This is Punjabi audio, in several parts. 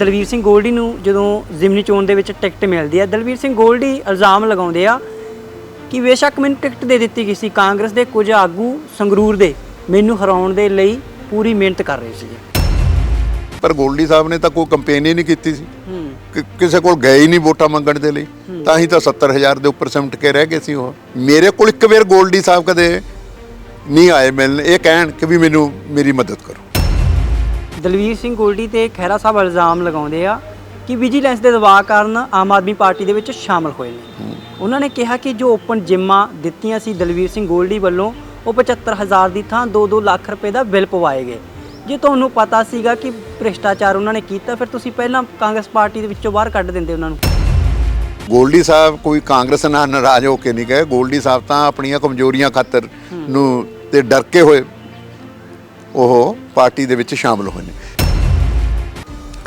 ਦਲਵੀਰ ਸਿੰਘ ਗੋਲਡੀ ਨੂੰ ਜਦੋਂ ਜ਼ਿਮਨੀ ਚੋਣ ਦੇ ਵਿੱਚ ਟਿਕਟ ਮਿਲਦੀ ਹੈ ਦਲਵੀਰ ਸਿੰਘ ਗੋਲਡੀ ਇਲਜ਼ਾਮ ਲਗਾਉਂਦੇ ਆ ਕਿ ਬੇਸ਼ੱਕ ਮੈਨੂੰ ਟਿਕਟ ਦੇ ਦਿੱਤੀ ਗਈ ਸੀ। ਕਾਂਗਰਸ ਦੇ ਕੁਝ ਆਗੂ ਸੰਗਰੂਰ ਦੇ ਮੈਨੂੰ ਹਰਾਉਣ ਦੇ ਲਈ ਪੂਰੀ ਮਿਹਨਤ ਕਰ ਰਹੇ ਸੀ ਪਰ ਗੋਲਡੀ ਸਾਹਿਬ ਨੇ ਤਾਂ ਕੋਈ ਕੰਪੇਨ ਹੀ ਨਹੀਂ ਕੀਤੀ ਸੀ। ਕਿ ਕਿਸੇ ਕੋਲ ਗਏ ਹੀ ਨਹੀਂ ਵੋਟਾਂ ਮੰਗਣ ਦੇ ਲਈ। ਤਾਂ ਹੀ ਤਾਂ 70000 ਦੇ ਉੱਪਰ ਸਿਮਟ ਕੇ ਰਹਿ ਗਏ ਸੀ ਉਹ। ਮੇਰੇ ਕੋਲ ਇੱਕ ਵਾਰ ਗੋਲਡੀ ਸਾਹਿਬ ਕਦੇ ਨਹੀਂ ਆਏ ਮਿਲਣ। ਇਹ ਕਹਿਣ ਕਿ ਵੀ ਮੈਨੂੰ ਮੇਰੀ ਮਦਦ ਕਰੋ। ਦਲਵੀਰ ਸਿੰਘ ਗੋਲਡੀ ਤੇ ਖਹਿਰਾ ਸਾਹਿਬ ਇਲਜ਼ਾਮ ਲਗਾਉਂਦੇ ਆ ਕਿ ਵਿਜੀਲੈਂਸ ਦੇ ਦਬਾਅ ਕਾਰਨ ਆਮ ਆਦਮੀ ਪਾਰਟੀ ਦੇ ਵਿੱਚ ਸ਼ਾਮਲ ਹੋਏ ਨੇ। ਉਹਨਾਂ ਨੇ ਕਿਹਾ ਕਿ ਜੋ ਓਪਨ ਜਿੰਮਾਂ ਦਿੱਤੀਆਂ ਸੀ ਦਲਵੀਰ ਸਿੰਘ ਗੋਲਡੀ ਵੱਲੋਂ ਉਹ 75000 ਦੀ ਥਾਂ 2-2 ਲੱਖ ਰੁਪਏ ਦਾ ਬਿੱਲ ਪਵਾਏ ਗਏ। ਜੇ ਤੁਹਾਨੂੰ ਪਤਾ ਸੀਗਾ ਕਿ ਭ੍ਰਿਸ਼ਟਾਚਾਰ ਉਹਨਾਂ ਨੇ ਕੀਤਾ ਫਿਰ ਤੁਸੀਂ ਪਹਿਲਾਂ ਕਾਂਗਰਸ ਪਾਰਟੀ ਦੇ ਵਿੱਚੋਂ ਬਾਹਰ ਕੱਢ ਦਿੰਦੇ ਉਹਨਾਂ ਨੂੰ। ਗੋਲਡੀ ਸਾਹਿਬ ਕੋਈ ਕਾਂਗਰਸ ਨਾਲ ਨਾਰਾਜ਼ ਹੋ ਕੇ ਨਹੀਂ ਗਏ। ਗੋਲਡੀ ਸਾਹਿਬ ਤਾਂ ਆਪਣੀਆਂ ਕਮਜ਼ੋਰੀਆਂ ਖਾਤਰ ਨੂੰ ਤੇ ਡਰ ਕੇ ਹੋਏ। ਉਹ ਪਾਰਟੀ ਦੇ ਵਿੱਚ ਸ਼ਾਮਲ ਹੋਏ ਨੇ।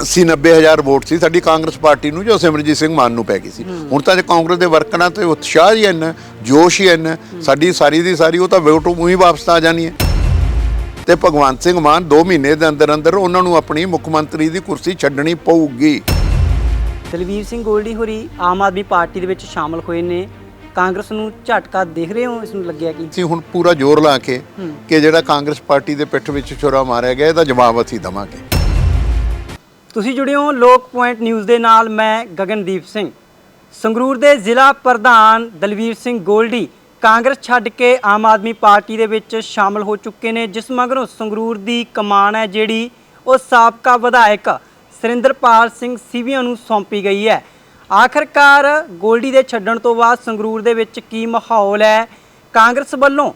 80 90000 ਵੋਟ ਸੀ ਸਾਡੀ ਕਾਂਗਰਸ ਪਾਰਟੀ ਨੂੰ ਜੋ ਸਿਮਰਜੀਤ ਸਿੰਘ ਮਾਨ ਨੂੰ ਪੈ ਗਈ ਸੀ। ਹੁਣ ਤਾਂ ਜੇ ਕਾਂਗਰਸ ਦੇ ਵਰਕਰਾਂ ਤੇ ਉਤਸ਼ਾਹ ਹੀ ਇੰਨਾ ਜੋਸ਼ ਹੀ ਇੰਨਾ ਸਾਡੀ ਸਾਰੀ ਦੀ ਸਾਰੀ ਉਹ ਤਾਂ ਵੋਟ ਉਹੀ ਵਾਪਸ ਆ ਜਾਣੀ ਹੈ। ਤੇ ਭਗਵੰਤ ਸਿੰਘ ਮਾਨ 2 ਮਹੀਨੇ ਦੇ ਅੰਦਰ ਅੰਦਰ ਉਹਨਾਂ ਨੂੰ ਆਪਣੀ ਮੁੱਖ ਮੰਤਰੀ ਦੀ ਕੁਰਸੀ ਛੱਡਣੀ ਪਊਗੀ। ਦਲਵੀਰ ਸਿੰਘ ਗੋਲਡੀ ਹੋਰੀ ਆਮ ਆਦਮੀ ਪਾਰਟੀ ਦੇ ਵਿੱਚ ਸ਼ਾਮਲ ਹੋਏ ਨੇ। ਕਾਂਗਰਸ ਨੂੰ ਝਟਕਾ ਦੇਖ ਰਹੇ ਹੋ ਇਸ ਨੂੰ ਲੱਗਿਆ ਕਿ? ਅਸੀਂ ਹੁਣ ਪੂਰਾ ਜ਼ੋਰ ਲਾ ਕੇ ਕਿ ਜਿਹੜਾ ਕਾਂਗਰਸ ਪਾਰਟੀ ਦੇ ਪਿੱਠ ਵਿੱਚ ਛੁਰਾ ਮਾਰਿਆ ਗਿਆ ਇਹਦਾ ਜਵਾਬ ਅਸੀਂ ਦਵਾਂਗੇ। ਤੁਸੀਂ ਜੁੜੇ ਹੋ ਲੋਕ ਪੁਆਇੰਟ ਨਿਊਜ਼ ਦੇ ਨਾਲ ਮੈਂ ਗਗਨਦੀਪ ਸਿੰਘ। ਸੰਗਰੂਰ ਦੇ ਜ਼ਿਲ੍ਹਾ ਪ੍ਰਧਾਨ ਦਲਵੀਰ ਸਿੰਘ ਗੋਲਡੀ ਕਾਂਗਰਸ ਛੱਡ ਕੇ ਆਮ ਆਦਮੀ ਪਾਰਟੀ ਦੇ ਵਿੱਚ ਸ਼ਾਮਲ ਹੋ ਚੁੱਕੇ ਨੇ ਜਿਸ ਮਗਰੋਂ ਸੰਗਰੂਰ ਦੀ ਕਮਾਨ ਹੈ ਜਿਹੜੀ ਉਹ ਸਾਬਕਾ ਵਿਧਾਇਕ ਸੁਰਿੰਦਰਪਾਲ ਸਿੰਘ ਸੀਵੀਆਂ ਨੂੰ ਸੌਂਪੀ ਗਈ ਹੈ। ਆਖਰਕਾਰ ਗੋਲਡੀ ਦੇ ਛੱਡਣ ਤੋਂ ਬਾਅਦ ਸੰਗਰੂਰ ਦੇ ਵਿੱਚ ਕੀ ਮਾਹੌਲ ਹੈ? ਕਾਂਗਰਸ ਵੱਲੋਂ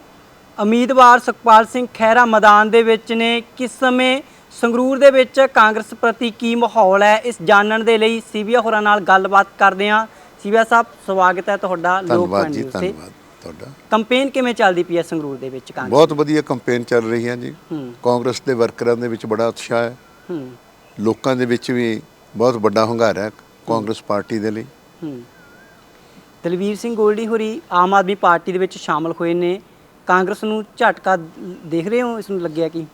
ਉਮੀਦਵਾਰ ਸੁਖਪਾਲ ਸਿੰਘ ਖਹਿਰਾ ਮੈਦਾਨ ਦੇ ਵਿੱਚ ਨੇ। ਕਿਸ ਸਮੇਂ ਸੰਗਰੂਰ ਦੇ ਵਿੱਚ ਕਾਂਗਰਸ ਪ੍ਰਤੀ ਕੀ ਮਾਹੌਲ ਹੈ? ਇਸ ਜਾਣਨ ਦੇ ਲਈ ਸੀਬੀਆ ਹੋਰਾਂ ਨਾਲ ਗੱਲਬਾਤ ਕਰਦੇ ਹਾਂ। ਸੀਬੀਆ ਸਾਹਿਬ ਸਵਾਗਤ ਹੈ ਤੁਹਾਡਾ ਲੋਕ ਧੰਨਵਾਦ ਜੀ ਧੰਨਵਾਦ ਤੁਹਾਡਾ। ਕੰਪੇਨ ਕਿਵੇਂ ਚੱਲਦੀ ਪਈ ਹੈ ਸੰਗਰੂਰ ਦੇ ਵਿੱਚ ਕਾਂਗਰਸ? ਬਹੁਤ ਵਧੀਆ ਕੰਪੇਨ ਚੱਲ ਰਹੀ ਹੈ ਜੀ। ਕਾਂਗਰਸ ਦੇ ਵਰਕਰਾਂ ਦੇ ਵਿੱਚ ਬੜਾ ਉਤਸ਼ਾਹ ਹੈ। ਹੂੰ। ਲੋਕਾਂ ਦੇ ਵਿੱਚ ਵੀ ਬਹੁਤ ਵੱਡਾ ਹੁੰਗਾਰਾ ਹੈ। ਕਾਂਗਰਸ ਪਾਰਟੀ ਦੇ ਲਈ। ਹੂੰ। ਦਲਵੀਰ ਸਿੰਘ ਗੋਲਡੀ ਹੋਰੀ ਆਮ ਆਦਮੀ ਪਾਰਟੀ ਦੇ ਵਿੱਚ ਸ਼ਾਮਲ ਹੋਏ ਨੇ। ਕਾਂਗਰਸ ਨੂੰ ਝਟਕਾ ਦੇਖ ਰਹੇ ਹੋ? ਇਸ ਨੂੰ ਲੱਗਿਆ ਕਿ?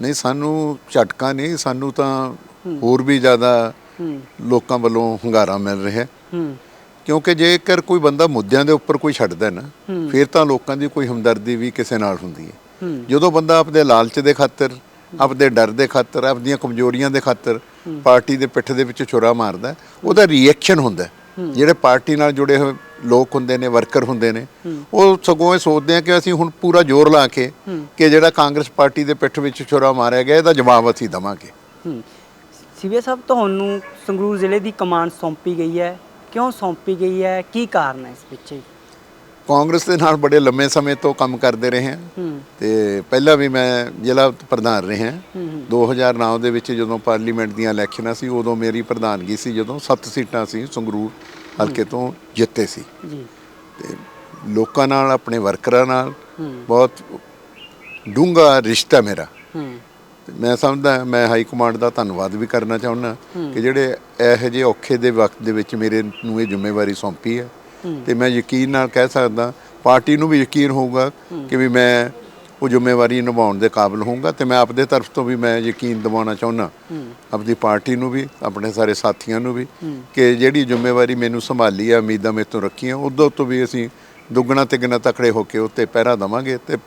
ਨਹੀਂ ਸਾਨੂੰ ਝਟਕਾ ਨਹੀਂ ਸਾਨੂੰ ਤਾਂ ਹੋਰ ਵੀ ਜ਼ਿਆਦਾ ਲੋਕਾਂ ਵੱਲੋਂ ਹੁੰਗਾਰਾ ਮਿਲ ਰਿਹਾ। ਹੈ। ਕਿਉਂਕਿ ਜੇਕਰ ਕੋਈ ਬੰਦਾ ਮੁੱਦਿਆਂ ਦੇ ਉੱਪਰ ਕੋਈ ਛੱਡਦਾ ਨਾ। ਫਿਰ ਤਾਂ ਲੋਕਾਂ ਦੀ ਕੋਈ ਹਮਦਰਦੀ ਵੀ ਕਿਸੇ ਨਾਲ ਹੁੰਦੀ ਹੂੰ। ਜਦੋਂ ਬੰਦਾ ਆਪਣੇ ਲਾਲਚ ਦੇ ਖਾਤਰ ਆਪਣੇ ਡਰ ਦੇ ਖਾਤਰ ਆਪਣੀਆਂ ਕਮਜ਼ੋਰੀਆਂ ਦੇ ਖਾਤਰ ਪਾਰਟੀ ਦੇ ਪਿੱਠ ਦੇ ਵਿੱਚ ਛੁਰਾ ਮਾਰਦਾ ਉਹਦਾ ਰਿਐਕਸ਼ਨ ਹੁੰਦਾ ਜਿਹੜੇ ਪਾਰਟੀ ਨਾਲ ਜੁੜੇ ਹੋਏ ਲੋਕ ਹੁੰਦੇ ਨੇ ਵਰਕਰ ਹੁੰਦੇ ਨੇ, ਉਹ ਸਗੋਂ ਇਹ ਸੋਚਦੇ ਆ ਕਿ ਅਸੀਂ ਹੁਣ ਪੂਰਾ ਜ਼ੋਰ ਲਾ ਕੇ ਕਿ ਜਿਹੜਾ ਕਾਂਗਰਸ ਪਾਰਟੀ ਦੇ ਪਿੱਠ ਵਿੱਚ ਛੁਰਾ ਮਾਰਿਆ ਗਿਆ, ਇਹਦਾ ਜਵਾਬ ਅਸੀਂ ਦਵਾਂਗੇ। ਹੂੰ। ਸਾਹਿਬ, ਤੁਹਾਨੂੰ ਸੰਗਰੂਰ ਜ਼ਿਲ੍ਹੇ ਦੀ ਕਮਾਂਡ ਸੌਂਪੀ ਗਈ ਹੈ। ਕਿਉਂ ਸੌਂਪੀ ਗਈ ਹੈ? ਕੀ ਕਾਰਨ ਹੈ ਇਸ ਪਿੱਛੇ? ਕਾਂਗਰਸ ਦੇ ਨਾਲ ਬੜੇ ਲੰਮੇ ਸਮੇਂ ਤੋਂ ਕੰਮ ਕਰਦੇ ਰਹੇ ਹਾਂ। ਤੇ ਪਹਿਲਾਂ ਵੀ ਮੈਂ ਜ਼ਿਲ੍ਹਾ ਪ੍ਰਧਾਨ ਰਿਹਾ। ਹੂੰ ਹੂੰ। 2009 ਦੇ ਵਿੱਚ ਜਦੋਂ ਪਾਰਲੀਮੈਂਟ ਦੀਆਂ ਇਲੈਕਸ਼ਨਾਂ ਸੀ ਉਦੋਂ ਮੇਰੀ ਪ੍ਰਧਾਨਗੀ ਸੀ ਜਦੋਂ 7 ਸੀਟਾਂ ਸੀ ਸੰਗਰੂਰ ਹਲਕੇ ਤੋਂ ਜਿੱਤੇ ਸੀ। ਜੀ। ਤੇ ਲੋਕਾਂ ਨਾਲ ਆਪਣੇ ਵਰਕਰਾਂ ਨਾਲ ਬਹੁਤ ਡੂੰਘਾ ਰਿਸ਼ਤਾ ਮੇਰਾ। ਮੈਂ ਸਮਝਦਾ ਮੈਂ ਹਾਈ ਕਮਾਂਡ ਦਾ ਧੰਨਵਾਦ ਵੀ ਕਰਨਾ ਚਾਹੁੰਦਾ ਕਿ ਜਿਹੜੇ ਇਹੋ ਜਿਹੇ ਔਖੇ ਦੇ ਵਕਤ ਦੇ ਵਿੱਚ ਮੇਰੇ ਨੂੰ ਇਹ ਜ਼ਿੰਮੇਵਾਰੀ ਸੌਂਪੀ ਹੂੰ। ਤੇ ਮੈਂ ਯਕੀਨ ਨਾਲ ਕਹਿ ਸਕਦਾ, ਪਾਰਟੀ ਨੂੰ ਵੀ ਯਕੀਨ ਹੋਊਗਾ ਕਿ ਵੀ ਮੈਂ ਉਹ ਜ਼ਿੰਮੇਵਾਰੀ ਨਿਭਾਉਣ ਦੇ ਕਾਬਿਲ ਹੋਊਗਾ ਤੇ ਮੈਂ ਆਪਦੇ ਤਰਫ ਤੋਂ ਵੀ ਮੈਂ ਯਕੀਨ ਦਿਵਾਉਣਾ ਚਾਹੁੰਦਾ। ਹੂੰ ਆਪਣੀ ਪਾਰਟੀ ਨੂੰ ਵੀ, ਆਪਣੇ ਸਾਰੇ ਸਾਥੀਆਂ ਨੂੰ ਵੀ ਕਿ ਜਿਹੜੀ ਜ਼ਿੰਮੇਵਾਰੀ ਮੈਨੂੰ ਸੰਭਾਲੀ ਆ, ਉਮੀਦਾਂ ਮੇਰੇ ਤੋਂ ਰੱਖੀਆਂ, ਉਦੋਂ ਤੋਂ ਵੀ ਅਸੀਂ ਦੁੱਗਣਾ ਤਿੱਗਣਾ ਤਕੜੇ ਹੋ ਕੇ ਉੱਤੇ ਪਹਿਰਾ ਦਵਾਂਗੇ ਤੇ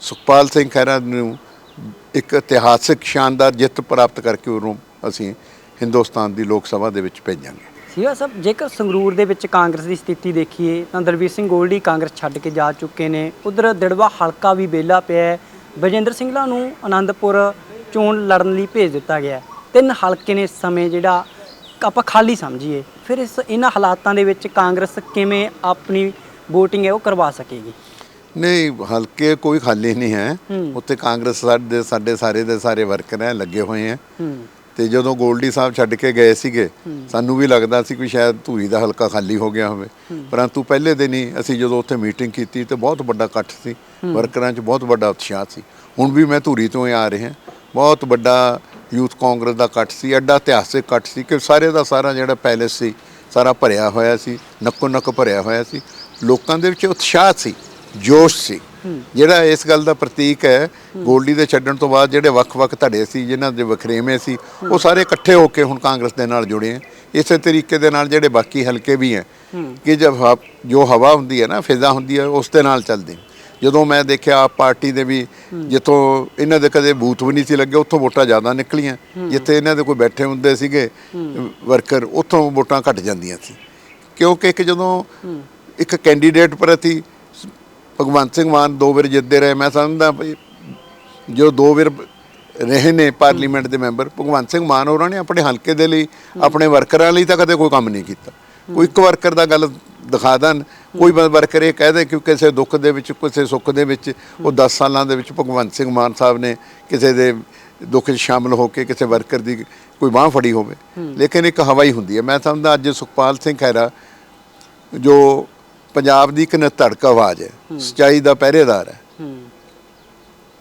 ਸੁਖਪਾਲ ਸਿੰਘ ਖਹਿਰਾ ਨੂੰ ਇੱਕ ਇਤਿਹਾਸਿਕ ਸ਼ਾਨਦਾਰ ਜਿੱਤ ਪ੍ਰਾਪਤ ਕਰਕੇ ਉਹਨੂੰ ਅਸੀਂ ਹਿੰਦੁਸਤਾਨ ਦੀ ਲੋਕ ਸਭਾ ਦੇ ਵਿੱਚ ਭੇਜਾਂਗੇ। ਸੀਬੀਆ ਸਾਹਿਬ ਜੇਕਰ ਸੰਗਰੂਰ ਦੇ ਵਿੱਚ ਕਾਂਗਰਸ ਦੀ ਸਥਿਤੀ ਦੇਖੀਏ ਤਾਂ ਦਲਵੀਰ ਸਿੰਘ ਗੋਲਡੀ ਕਾਂਗਰਸ ਛੱਡ ਕੇ ਜਾ ਚੁੱਕੇ ਨੇ। ਉਧਰ ਦਿੜਵਾ ਹਲਕਾ ਵੀ ਵਿਹਲਾ ਪਿਆ ਹੈ। ਬਜਿੰਦਰ ਸਿੰਘਲਾ ਨੂੰ ਆਨੰਦਪੁਰ ਚੋਣ ਲੜਨ ਲਈ ਭੇਜ ਦਿੱਤਾ ਗਿਆ। ਤਿੰਨ ਹਲਕੇ ਨੇ ਸਮੇਂ ਜਿਹੜਾ ਆਪਾਂ ਖਾਲੀ ਸਮਝੀਏ। ਫਿਰ ਇਸ ਇਹਨਾਂ ਹਾਲਾਤਾਂ ਦੇ ਵਿੱਚ ਕਾਂਗਰਸ ਕਿਵੇਂ ਆਪਣੀ VOTING ਹੈ ਉਹ ਕਰਵਾ ਸਕੇਗੀ? ਨਹੀਂ ਹਲਕੇ ਕੋਈ ਖਾਲੀ ਨਹੀਂ ਹੈ। ਉੱਥੇ ਕਾਂਗਰਸ ਸਾਡੇ ਸਾਡੇ ਸਾਰੇ ਦੇ ਸਾਰੇ ਵਰਕਰ ਹੈ ਲੱਗੇ ਹੋਏ ਹੂੰ। ਤੇ ਜਦੋਂ ਗੋਲਡੀ ਸਾਹਿਬ ਛੱਡ ਕੇ ਗਏ ਸੀਗੇ ਸਾਨੂੰ ਵੀ ਲੱਗਦਾ ਸੀ ਕਿ ਸ਼ਾਇਦ ਧੂਰੀ ਦਾ ਹਲਕਾ ਖਾਲੀ ਹੋ ਗਿਆ ਹੋਵੇ। ਪਰੰਤੂ ਪਹਿਲੇ ਦਿਨ ਹੀ ਅਸੀਂ ਜਦੋਂ ਉੱਥੇ ਮੀਟਿੰਗ ਕੀਤੀ ਤੇ ਬਹੁਤ ਵੱਡਾ ਇਕੱਠ ਸੀ ਵਰਕਰਾਂ 'ਚ ਬਹੁਤ ਵੱਡਾ ਉਤਸ਼ਾਹ ਸੀ। ਹੁਣ ਵੀ ਮੈਂ ਧੂਰੀ ਤੋਂ ਆ ਰਿਹਾ ਬਹੁਤ ਵੱਡਾ ਯੂਥ ਕਾਂਗਰਸ ਦਾ ਇਕੱਠ ਸੀ ਐਡਾ ਇਤਿਹਾਸਿਕ ਇਕੱਠ ਸੀ ਕਿ ਸਾਰੇ ਦਾ ਸਾਰਾ ਜਿਹੜਾ ਪੈਲੇਸ ਸੀ ਸਾਰਾ ਭਰਿਆ ਹੋਇਆ ਸੀ ਨੱਕੋ ਨੱਕ ਭਰਿਆ ਹੋਇਆ ਸੀ। ਲੋਕਾਂ ਦੇ ਵਿੱਚ ਉਤਸ਼ਾਹ ਸੀ ਜੋਸ਼ ਸੀ। ਜਿਹੜਾ ਇਸ ਗੱਲ ਦਾ ਪ੍ਰਤੀਕ ਹੈ, ਗੋਲਡੀ ਦੇ ਛੱਡਣ ਤੋਂ ਬਾਅਦ ਜਿਹੜੇ ਵੱਖ-ਵੱਖ ਧੜੇ ਸੀ, ਜਿਨ੍ਹਾਂ ਦੇ ਵਖਰੇਵੇਂ ਸੀ, ਉਹ ਸਾਰੇ ਇਕੱਠੇ ਹੋ ਕੇ ਹੁਣ ਕਾਂਗਰਸ ਦੇ ਨਾਲ ਜੁੜੇ ਆ ਇਸੇ ਤਰੀਕੇ ਦੇ ਨਾਲ ਜਿਹੜੇ ਬਾਕੀ ਹਲਕੇ ਵੀ ਹੈ, ਕਿ ਜਦ ਜੋ ਹਵਾ ਹੁੰਦੀ ਹੈ ਨਾ, ਫਿਜ਼ਾ ਹੁੰਦੀ ਹੈ, ਉਸ ਦੇ ਨਾਲ ਚੱਲਦੇ ਜਦੋਂ ਮੈਂ ਦੇਖਿਆ ਆਪ ਪਾਰਟੀ ਦੇ ਵੀ ਜਿੱਥੋਂ ਇਹਨਾਂ ਦੇ ਕਦੇ ਬੂਥ ਵੀ ਨਹੀਂ ਸੀ ਲੱਗੇ, ਉੱਥੋਂ ਵੋਟਾਂ ਜ਼ਿਆਦਾ ਨਿਕਲੀਆਂ। ਜਿੱਥੇ ਇਹਨਾਂ ਦੇ ਕੋਈ ਬੈਠੇ ਹੁੰਦੇ ਸੀਗੇ, ਵਰਕਰ, ਉੱਥੋਂ ਵੋਟਾਂ ਘਟ ਜਾਂਦੀਆਂ ਸੀ। ਕਿਉਂਕਿ ਇੱਕ ਜਦੋਂ ਇੱਕ ਕੈਂਡੀਡੇਟ ਪ੍ਰਤੀ ਭਗਵੰਤ ਸਿੰਘ ਮਾਨ ਦੋ ਵਾਰ ਜਿੱਤਦੇ ਰਹੇ। ਮੈਂ ਸਮਝਦਾ ਜੋ ਦੋ ਵਾਰ ਰਹੇ ਨੇ ਪਾਰਲੀਮੈਂਟ ਦੇ ਮੈਂਬਰ ਭਗਵੰਤ ਸਿੰਘ ਮਾਨ ਹੋਰਾਂ ਨੇ ਆਪਣੇ ਹਲਕੇ ਦੇ ਲਈ ਆਪਣੇ ਵਰਕਰਾਂ ਲਈ ਤਾਂ ਕਦੇ ਕੋਈ ਕੰਮ ਨਹੀਂ ਕੀਤਾ। ਕੋਈ ਇੱਕ ਵਰਕਰ ਦਾ ਗੱਲ ਦਿਖਾ ਦੇਣ ਕੋਈ ਵਰਕਰ ਇਹ ਕਹਿ ਦੇ ਕਿ ਕਿਸੇ ਦੁੱਖ ਦੇ ਵਿੱਚ ਕਿਸੇ ਸੁੱਖ ਦੇ ਵਿੱਚ ਉਹ 10 ਸਾਲਾਂ ਦੇ ਵਿੱਚ ਭਗਵੰਤ ਸਿੰਘ ਮਾਨ ਸਾਹਿਬ ਨੇ ਕਿਸੇ ਦੇ ਦੁੱਖ 'ਚ ਸ਼ਾਮਲ ਹੋ ਕੇ ਕਿਸੇ ਵਰਕਰ ਦੀ ਕੋਈ ਬਾਹ ਫੜੀ ਹੋਵੇ। ਲੇਕਿਨ ਇੱਕ ਹਵਾ ਹੀ ਹੁੰਦੀ ਹੈ। ਮੈਂ ਸਮਝਦਾ ਅੱਜ ਸੁਖਪਾਲ ਸਿੰਘ ਖਹਿਰਾ ਜੋ ਪੰਜਾਬ ਦੀ ਇੱਕ ਨਤੜਕ ਆਵਾਜ਼ ਹੈ ਸਚਾਈ ਦਾ ਪਹਿਰੇਦਾਰ ਹੈ।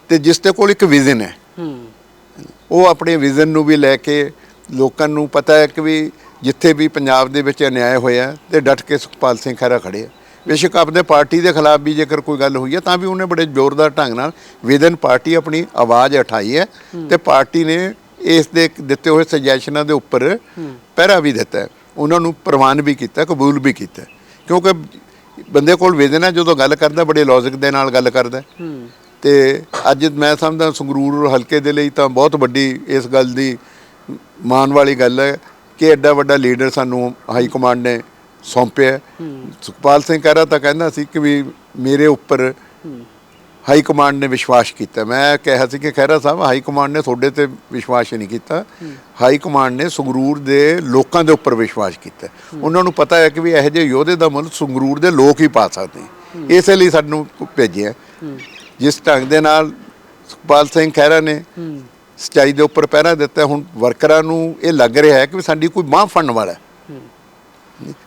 ਤੇ ਜਿਸ ਦੇ ਕੋਲ ਇੱਕ ਵਿਜ਼ਨ ਹੈ। ਉਹ ਆਪਣੇ ਵਿਜ਼ਨ ਨੂੰ ਵੀ ਲੈ ਕੇ ਲੋਕਾਂ ਨੂੰ ਪਤਾ ਹੈ ਕਿ ਵੀ ਜਿੱਥੇ ਵੀ ਪੰਜਾਬ ਦੇ ਵਿੱਚ ਅਨਿਆਏ ਹੋਇਆ ਤੇ ਡਟ ਕੇ ਸੁਖਪਾਲ ਸਿੰਘ ਖਹਿਰਾ ਖੜੇ ਆ। ਬੇਸ਼ੱਕ ਆਪਦੇ ਪਾਰਟੀ ਦੇ ਖਿਲਾਫ ਵੀ ਜੇਕਰ ਕੋਈ ਗੱਲ ਹੋਈ ਹੈ ਤਾਂ ਵੀ ਉਹਨੇ ਬੜੇ ਜ਼ੋਰਦਾਰ ਢੰਗ ਨਾਲ ਵਿਦਨ ਪਾਰਟੀ ਆਪਣੀ ਆਵਾਜ਼ ਉਠਾਈ ਹੈ ਤੇ ਪਾਰਟੀ ਨੇ ਇਸ ਦੇ ਦਿੱਤੇ ਹੋਏ ਸੁਜੈਸ਼ਨਾਂ ਦੇ ਉੱਪਰ ਪਹਿਰਾ ਵੀ ਦਿੱਤਾ ਹੈ। ਉਹਨਾਂ ਨੂੰ ਪ੍ਰਵਾਨ ਵੀ ਕੀਤਾ ਕਬੂਲ ਵੀ ਕੀਤਾ ਕਿਉਂਕਿ ਬੰਦੇ ਕੋਲ ਵਿਜ਼ਨ ਹੈ ਜਦੋਂ ਗੱਲ ਕਰਦਾ ਬੜੇ ਲੌਜਿਕ ਦੇ ਨਾਲ ਗੱਲ ਕਰਦਾ। ਤੇ ਅੱਜ ਮੈਂ ਸਮਝਦਾ ਸੰਗਰੂਰ ਹਲਕੇ ਦੇ ਲਈ ਤਾਂ ਬਹੁਤ ਵੱਡੀ ਇਸ ਗੱਲ ਦੀ ਮਾਣ ਵਾਲੀ ਗੱਲ ਹੈ ਕਿ ਐਡਾ ਵੱਡਾ ਲੀਡਰ ਸਾਨੂੰ ਹਾਈ ਕਮਾਂਡ ਨੇ ਸੌਂਪਿਆ। ਸੁਖਪਾਲ ਸਿੰਘ ਖਹਿਰਾ ਤਾਂ ਕਹਿੰਦਾ ਸੀ ਕਿ ਵੀ ਮੇਰੇ ਉੱਪਰ ਹਾਈ ਕਮਾਂਡ ਨੇ ਵਿਸ਼ਵਾਸ ਕੀਤਾ। ਮੈਂ ਕਿਹਾ ਸੀ ਕਿ ਖਹਿਰਾ ਸਾਹਿਬ, ਹਾਈ ਕਮਾਂਡ ਨੇ ਤੁਹਾਡੇ ਤੇ ਵਿਸ਼ਵਾਸ ਨਹੀਂ ਕੀਤਾ। ਹਾਈ ਕਮਾਂਡ ਨੇ ਸੰਗਰੂਰ ਦੇ ਲੋਕਾਂ ਦੇ ਉੱਪਰ ਵਿਸ਼ਵਾਸ ਕੀਤਾ। ਉਹਨਾਂ ਨੂੰ ਪਤਾ ਹੈ ਕਿ ਵੀ ਇਹੋ ਜਿਹੇ ਯੋਧੇ ਦਾ ਮੁੱਲ ਸੰਗਰੂਰ ਦੇ ਲੋਕ ਹੀ ਪਾ ਸਕਦੇ ਹੈ। ਇਸੇ ਲਈ ਸਾਨੂੰ ਭੇਜਿਆ ਜਿਸ ਢੰਗ ਦੇ ਨਾਲ ਸੁਖਪਾਲ ਸਿੰਘ ਖਹਿਰਾ ਨੇ ਹੂੰ ਸਚਾਈ ਦੇ ਉੱਪਰ ਪਹਿਰਾ ਦਿੱਤਾ, ਹੁਣ ਵਰਕਰਾਂ ਨੂੰ ਇਹ ਲੱਗ ਰਿਹਾ ਹੈ ਕਿ ਵੀ ਸਾਡੀ ਕੋਈ ਬਾਂਹ ਫੜਨ ਵਾਲਾ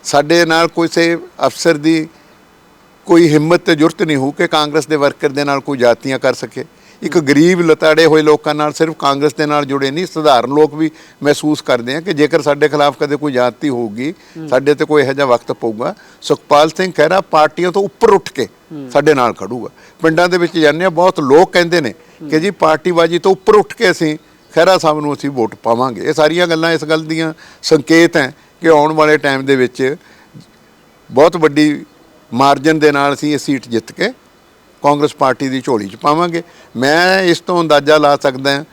ਸਾਡੇ ਨਾਲ ਕਿਸੇ ਅਫਸਰ ਦੀ ਕੋਈ ਹਿੰਮਤ ਤੇ ਜੁਰਤ ਨਹੀਂ ਹੋ ਕਿ ਕਾਂਗਰਸ ਦੇ ਵਰਕਰ ਦੇ ਨਾਲ ਕੋਈ ਜਾਤੀਆਂ ਕਰ ਸਕੇ। ਇੱਕ ਗਰੀਬ, ਲਤਾੜੇ ਹੋਏ ਲੋਕਾਂ ਨਾਲ ਸਿਰਫ ਕਾਂਗਰਸ ਦੇ ਨਾਲ ਜੁੜੇ ਨਹੀਂ, ਸਧਾਰਨ ਲੋਕ ਵੀ ਮਹਿਸੂਸ ਕਰਦੇ ਆ ਕਿ ਜੇਕਰ ਸਾਡੇ ਖਿਲਾਫ ਕਦੇ ਕੋਈ ਜਾਤੀ ਹੋਊਗੀ, ਸਾਡੇ ਤੇ ਕੋਈ ਇਹੋ ਜਿਹਾ ਵਕਤ ਪਊਗਾ। ਸੁਖਪਾਲ ਸਿੰਘ ਖਹਿਰਾ ਪਾਰਟੀਆਂ ਤੋਂ ਉੱਪਰ ਉੱਠ ਕੇ ਸਾਡੇ ਨਾਲ ਖੜੂਗਾ। ਪਿੰਡਾਂ ਦੇ ਵਿੱਚ ਜਾਂਦੇ ਆ, ਬਹੁਤ ਲੋਕ ਕਹਿੰਦੇ ਨੇ ਕਿ ਜੀ ਪਾਰਟੀਬਾਜੀ ਤੋਂ ਉੱਪਰ ਉੱਠ ਕੇ ਅਸੀਂ ਖਹਿਰਾ ਸਾਹਿਬ ਨੂੰ ਅਸੀਂ ਵੋਟ ਪਾਵਾਂਗੇ। ਇਹ ਸਾਰੀਆਂ ਗੱਲਾਂ ਇਸ ਗੱਲ ਦੀਆਂ ਸੰਕੇਤ ਹੈ ਕਿ ਆਉਣ ਵਾਲੇ ਟਾਈਮ ਦੇ ਵਿੱਚ ਬਹੁਤ ਵੱਡੀ ਮਾਰਜਨ ਦੇ ਨਾਲ ਅਸੀਂ ਇਹ ਸੀਟ ਜਿੱਤ ਕੇ ਕਾਂਗਰਸ ਪਾਰਟੀ ਦੀ ਝੋਲੀ 'ਚ ਪਾਵਾਂਗੇ। ਮੈਂ ਇਸ ਤੋਂ ਅੰਦਾਜ਼ਾ ਲਾ ਸਕਦਾ ਹਾਂ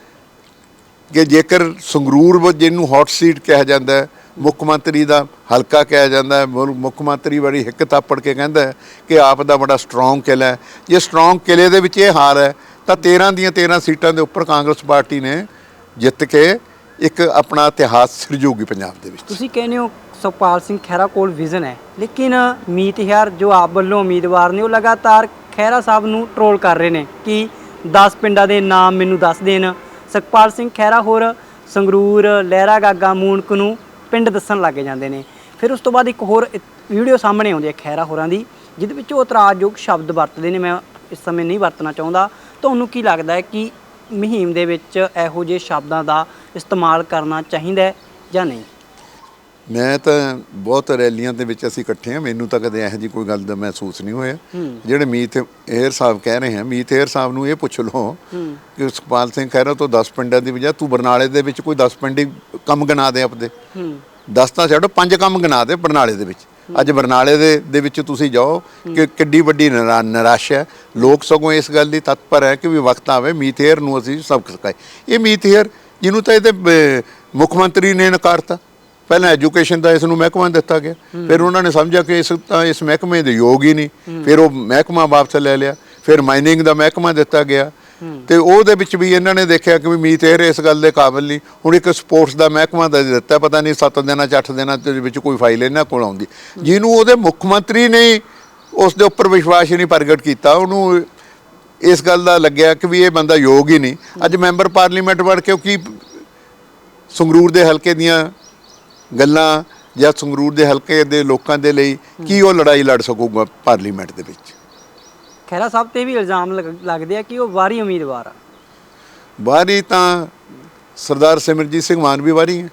ਕਿ ਜੇਕਰ ਸੰਗਰੂਰ ਵ- ਜਿਹਨੂੰ ਹੌਟ ਸੀਟ ਕਿਹਾ ਜਾਂਦਾ ਹੈ, ਮੁੱਖ ਮੰਤਰੀ ਦਾ ਹਲਕਾ ਕਿਹਾ ਜਾਂਦਾ ਹੈ ਮੁੱਖ ਮੰਤਰੀ ਬੜੀ ਹਿੱਕ ਤਾਪੜ ਕੇ ਕਹਿੰਦਾ ਕਿ ਆਪ ਦਾ ਬੜਾ ਸਟਰੋਂਗ ਕਿਲਾ ਹੈ। ਜੇ ਸਟਰੋਂਗ ਕਿਲੇ ਦੇ ਵਿੱਚ ਇਹ ਹਾਰ ਹੈ, ਤਾਂ 13 ਦੀਆਂ 13 ਸੀਟਾਂ ਦੇ ਉੱਪਰ ਕਾਂਗਰਸ ਪਾਰਟੀ ਨੇ ਜਿੱਤ ਕੇ ਇੱਕ ਆਪਣਾ ਇਤਿਹਾਸ ਸਿਰਜੂਗੀ ਪੰਜਾਬ ਦੇ ਵਿੱਚ। ਤੁਸੀਂ ਕਹਿੰਦੇ ਹੋ ਸੁਖਪਾਲ ਸਿੰਘ ਖਹਿਰਾ ਕੋਲ ਵਿਜ਼ਨ ਹੈ। ਲੇਕਿਨ ਮੀਤ ਹਿਆਰ ਜੋ ਆਪ ਵੱਲੋਂ ਉਮੀਦਵਾਰ ਨੇ ਉਹ ਲਗਾਤਾਰ ਖਹਿਰਾ ਸਾਹਿਬ ਨੂੰ ਟਰੋਲ ਕਰ ਰਹੇ ਨੇ ਕਿ 10 ਪਿੰਡਾਂ ਦੇ ਨਾਮ ਮੈਨੂੰ ਦੱਸ ਦੇਣ। ਸੁਖਪਾਲ ਸਿੰਘ ਖਹਿਰਾ ਹੋਰ ਸੰਗਰੂਰ, ਲਹਿਰਾ, ਗਾਗਾ ਮੂਨਕ ਨੂੰ ਪਿੰਡ ਦੱਸਣ ਲੱਗ ਜਾਂਦੇ ਨੇ। ਫਿਰ ਉਸ ਤੋਂ ਬਾਅਦ ਇੱਕ ਹੋਰ ਵੀਡੀਓ ਸਾਹਮਣੇ ਆਉਂਦੀ ਹੈ ਖਹਿਰਾ ਹੋਰਾਂ ਦੀ, ਜਿਹਦੇ ਵਿੱਚ ਉਹ ਇਤਰਾਜ਼ਯੋਗ ਸ਼ਬਦ ਵਰਤਦੇ ਨੇ। ਮੈਂ ਇਸ ਸਮੇਂ ਨਹੀਂ ਵਰਤਣਾ ਚਾਹੁੰਦਾ। ਤੁਹਾਨੂੰ ਕੀ ਲੱਗਦਾ ਹੈ ਕਿ ਮੁਹਿੰਮ ਦੇ ਵਿੱਚ ਇਹੋ ਜਿਹੇ ਸ਼ਬਦਾਂ ਦਾ ਇਸਤੇਮਾਲ ਕਰਨਾ ਚਾਹੀਦਾ ਹੈ ਜਾਂ ਨਹੀਂ? ਮੈਂ ਤਾਂ ਬਹੁਤ ਰੈਲੀਆਂ ਦੇ ਵਿੱਚ ਅਸੀਂ ਇਕੱਠੇ ਹਾਂ। ਮੈਨੂੰ ਤਾਂ ਕਦੇ ਇਹੋ ਜਿਹੀ ਕੋਈ ਗੱਲ ਦਾ ਮਹਿਸੂਸ ਨਹੀਂ ਹੋਇਆ। ਜਿਹੜੇ ਮੀਤ ਏਅਰ ਸਾਹਿਬ ਕਹਿ ਰਹੇ ਹਨ ਮੀਤ ਏਅਰ ਸਾਹਿਬ ਨੂੰ ਇਹ ਪੁੱਛ ਲਓ ਕਿ ਸੁਖਪਾਲ ਸਿੰਘ ਖਹਿਰਾ ਤੋਂ 10 ਪਿੰਡਾਂ ਦੀ ਵਜ੍ਹਾ ਤੂੰ ਬਰਨਾਲੇ ਦੇ ਵਿੱਚ ਕੋਈ 10 ਪਿੰਡ ਕੰਮ ਗਿਣਾ ਦੇ ਆਪਦੇ। ਹੂੰ। 10 ਤਾਂ ਛੱਡੋ ਪੰਜ ਕੰਮ ਗਿਣਾ ਦੇ ਬਰਨਾਲੇ ਦੇ ਵਿੱਚ। ਅੱਜ ਬਰਨਾਲੇ ਦੇ ਦੇ ਵਿੱਚ ਤੁਸੀਂ ਜਾਓ ਕਿ ਕਿੱਡੀ ਵੱਡੀ ਨਿਰਾ- ਨਿਰਾਸ਼ਾ ਹੈ। ਲੋਕ ਸਗੋਂ ਇਸ ਗੱਲ ਦੀ ਤਤਪਰ ਹੈ ਕਿ ਵੀ ਵਕਤ ਆਵੇ ਮੀਥੇਰ ਨੂੰ ਅਸੀਂ ਸਬਕ ਸਿਖਾਏ। ਇਹ ਮੀਥੇਰ ਜਿਹਨੂੰ ਤਾਂ ਇਹਦੇ ਮੁੱਖ ਮੰਤਰੀ ਨੇ ਨਕਾਰਤਾ। ਪਹਿਲਾਂ ਐਜੂਕੇਸ਼ਨ ਦਾ ਇਸ ਨੂੰ ਮਹਿਕਮਾ ਦਿੱਤਾ ਗਿਆ। ਫਿਰ ਉਹਨਾਂ ਨੇ ਸਮਝਿਆ ਕਿ ਇਸ ਤਾਂ ਇਸ ਮਹਿਕਮੇ ਦੇ ਯੋਗ ਹੀ ਨਹੀਂ। ਫਿਰ ਉਹ ਮਹਿਕਮਾ ਵਾਪਸ ਲੈ ਲਿਆ। ਫਿਰ ਮਾਈਨਿੰਗ ਦਾ ਮਹਿਕਮਾ ਦਿੱਤਾ ਗਿਆ। ਤੇ ਉਹਦੇ ਵਿੱਚ ਵੀ ਇਹਨਾਂ ਨੇ ਦੇਖਿਆ ਕਿ ਵੀ ਮੀਥੇਰ ਇਸ ਗੱਲ ਦੇ ਕਾਬਿਲ ਨਹੀਂ। ਹੁਣ ਇੱਕ ਸਪੋਰਟਸ ਦਾ ਮਹਿਕਮਾ ਦਾ ਦਿੱਤਾ। ਪਤਾ ਨਹੀਂ 7 ਦਿਨਾਂ ਚ 8 ਦਿਨਾਂ ਦੇ ਵਿੱਚ ਕੋਈ ਫਾਈਲ ਇਹਨਾਂ ਕੋਲ ਆਉਂਦੀ। ਜਿਹਨੂੰ ਉਹਦੇ ਮੁੱਖ ਮੰਤਰੀ ਨੇ ਉਸ ਦੇ ਉੱਪਰ ਵਿਸ਼ਵਾਸ ਹੀ ਨਹੀਂ ਪ੍ਰਗਟ ਕੀਤਾ। ਉਹਨੂੰ ਇਸ ਗੱਲ ਦਾ ਲੱਗਿਆ ਕਿ ਵੀ ਇਹ ਬੰਦਾ ਯੋਗ ਹੀ ਨਹੀਂ। ਅੱਜ ਮੈਂਬਰ ਪਾਰਲੀਮੈਂਟ ਬਣ ਕੇ ਉਹ ਕੀ ਸੰਗਰੂਰ ਦੇ ਹਲਕੇ ਦੀਆਂ ਗੱਲਾਂ ਜਾਂ ਸੰਗਰੂਰ ਦੇ ਹਲਕੇ ਦੇ ਲੋਕਾਂ ਦੇ ਲਈ ਕੀ ਉਹ ਲੜਾਈ ਲੜ ਸਕੂਗਾ ਪਾਰਲੀਮੈਂਟ ਦੇ ਵਿੱਚ? ਖਹਿਰਾ ਸਾਹਿਬ ਤੇ ਵੀ ਇਲਜ਼ਾਮ ਲਗ- ਲੱਗਦੇ ਆ ਕਿ ਉਹ ਵਾਰੀ ਉਮੀਦਵਾਰ ਆ। ਬਾਹਰੀ ਤਾਂ ਸਰਦਾਰ ਸਿਮਰਜੀਤ ਸਿੰਘ ਮਾਨ ਵੀ ਬਾਹਰੀ ਹੈ।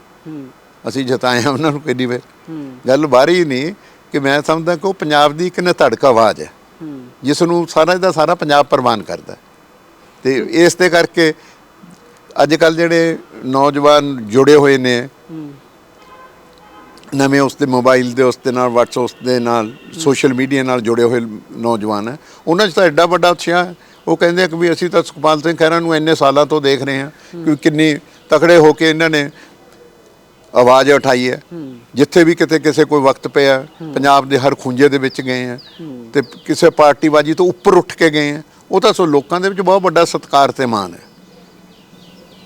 ਅਸੀਂ ਜਿਤਾਏ ਹਾਂ ਉਹਨਾਂ ਨੂੰ ਕਿੰਨੀ ਵਾਰ। ਹੂੰ। ਗੱਲ ਬਾਹਰੀ ਨਹੀਂ ਕਿ ਮੈਂ ਸਮਝਦਾ ਕਿ ਉਹ ਪੰਜਾਬ ਦੀ ਇੱਕ ਨਧੜਕ ਆਵਾਜ਼ ਹੈ। ਜਿਸ ਨੂੰ ਸਾਰਾ ਦਾ ਸਾਰਾ ਪੰਜਾਬ ਪ੍ਰਵਾਨ ਕਰਦਾ। ਤੇ ਇਸ ਦੇ ਕਰਕੇ ਅੱਜ ਕੱਲ ਜਿਹੜੇ ਨੌਜਵਾਨ ਜੁੜੇ ਹੋਏ ਨੇ ਨਵੇਂ ਉਸ ਦੇ ਮੋਬਾਈਲ ਦੇ ਉਸ ਦੇ ਨਾਲ WhatsApp ਉਸ ਦੇ ਨਾਲ ਸੋਸ਼ਲ ਮੀਡੀਆ ਨਾਲ ਜੁੜੇ ਹੋਏ ਨੌਜਵਾਨ ਹੈ। ਉਹਨਾਂ 'ਚ ਤਾਂ ਐਡਾ ਵੱਡਾ ਉਤਸ਼ਾਹ ਹੈ। ਉਹ ਕਹਿੰਦੇ ਕਿ ਵੀ ਅਸੀਂ ਤਾਂ ਸੁਖਪਾਲ ਸਿੰਘ ਖਹਿਰਾ ਨੂੰ ਇੰਨੇ ਸਾਲਾਂ ਤੋਂ ਦੇਖ ਰਹੇ ਹਾਂ ਕਿ ਕਿੰਨੀ ਤਕੜੇ ਹੋ ਕੇ ਇਹਨਾਂ ਨੇ ਆਵਾਜ਼ ਉਠਾਈ ਹੈ। ਜਿੱਥੇ ਵੀ ਕਿਤੇ ਕਿਸੇ ਕੋਈ ਵਕਤ ਪਿਆ ਪੰਜਾਬ ਦੇ ਹਰ ਖੁੰਝੇ ਦੇ ਵਿੱਚ ਗਏ ਆ ਤੇ ਕਿਸੇ ਪਾਰਟੀਬਾਜੀ ਤੋਂ ਉੱਪਰ ਉੱਠ ਕੇ ਗਏ ਆ ਉਹ ਤਾਂ ਸੋ ਲੋਕਾਂ ਦੇ ਵਿੱਚ ਬਹੁਤ ਵੱਡਾ ਸਤਿਕਾਰ ਤੇ ਮਾਣ ਹੈ।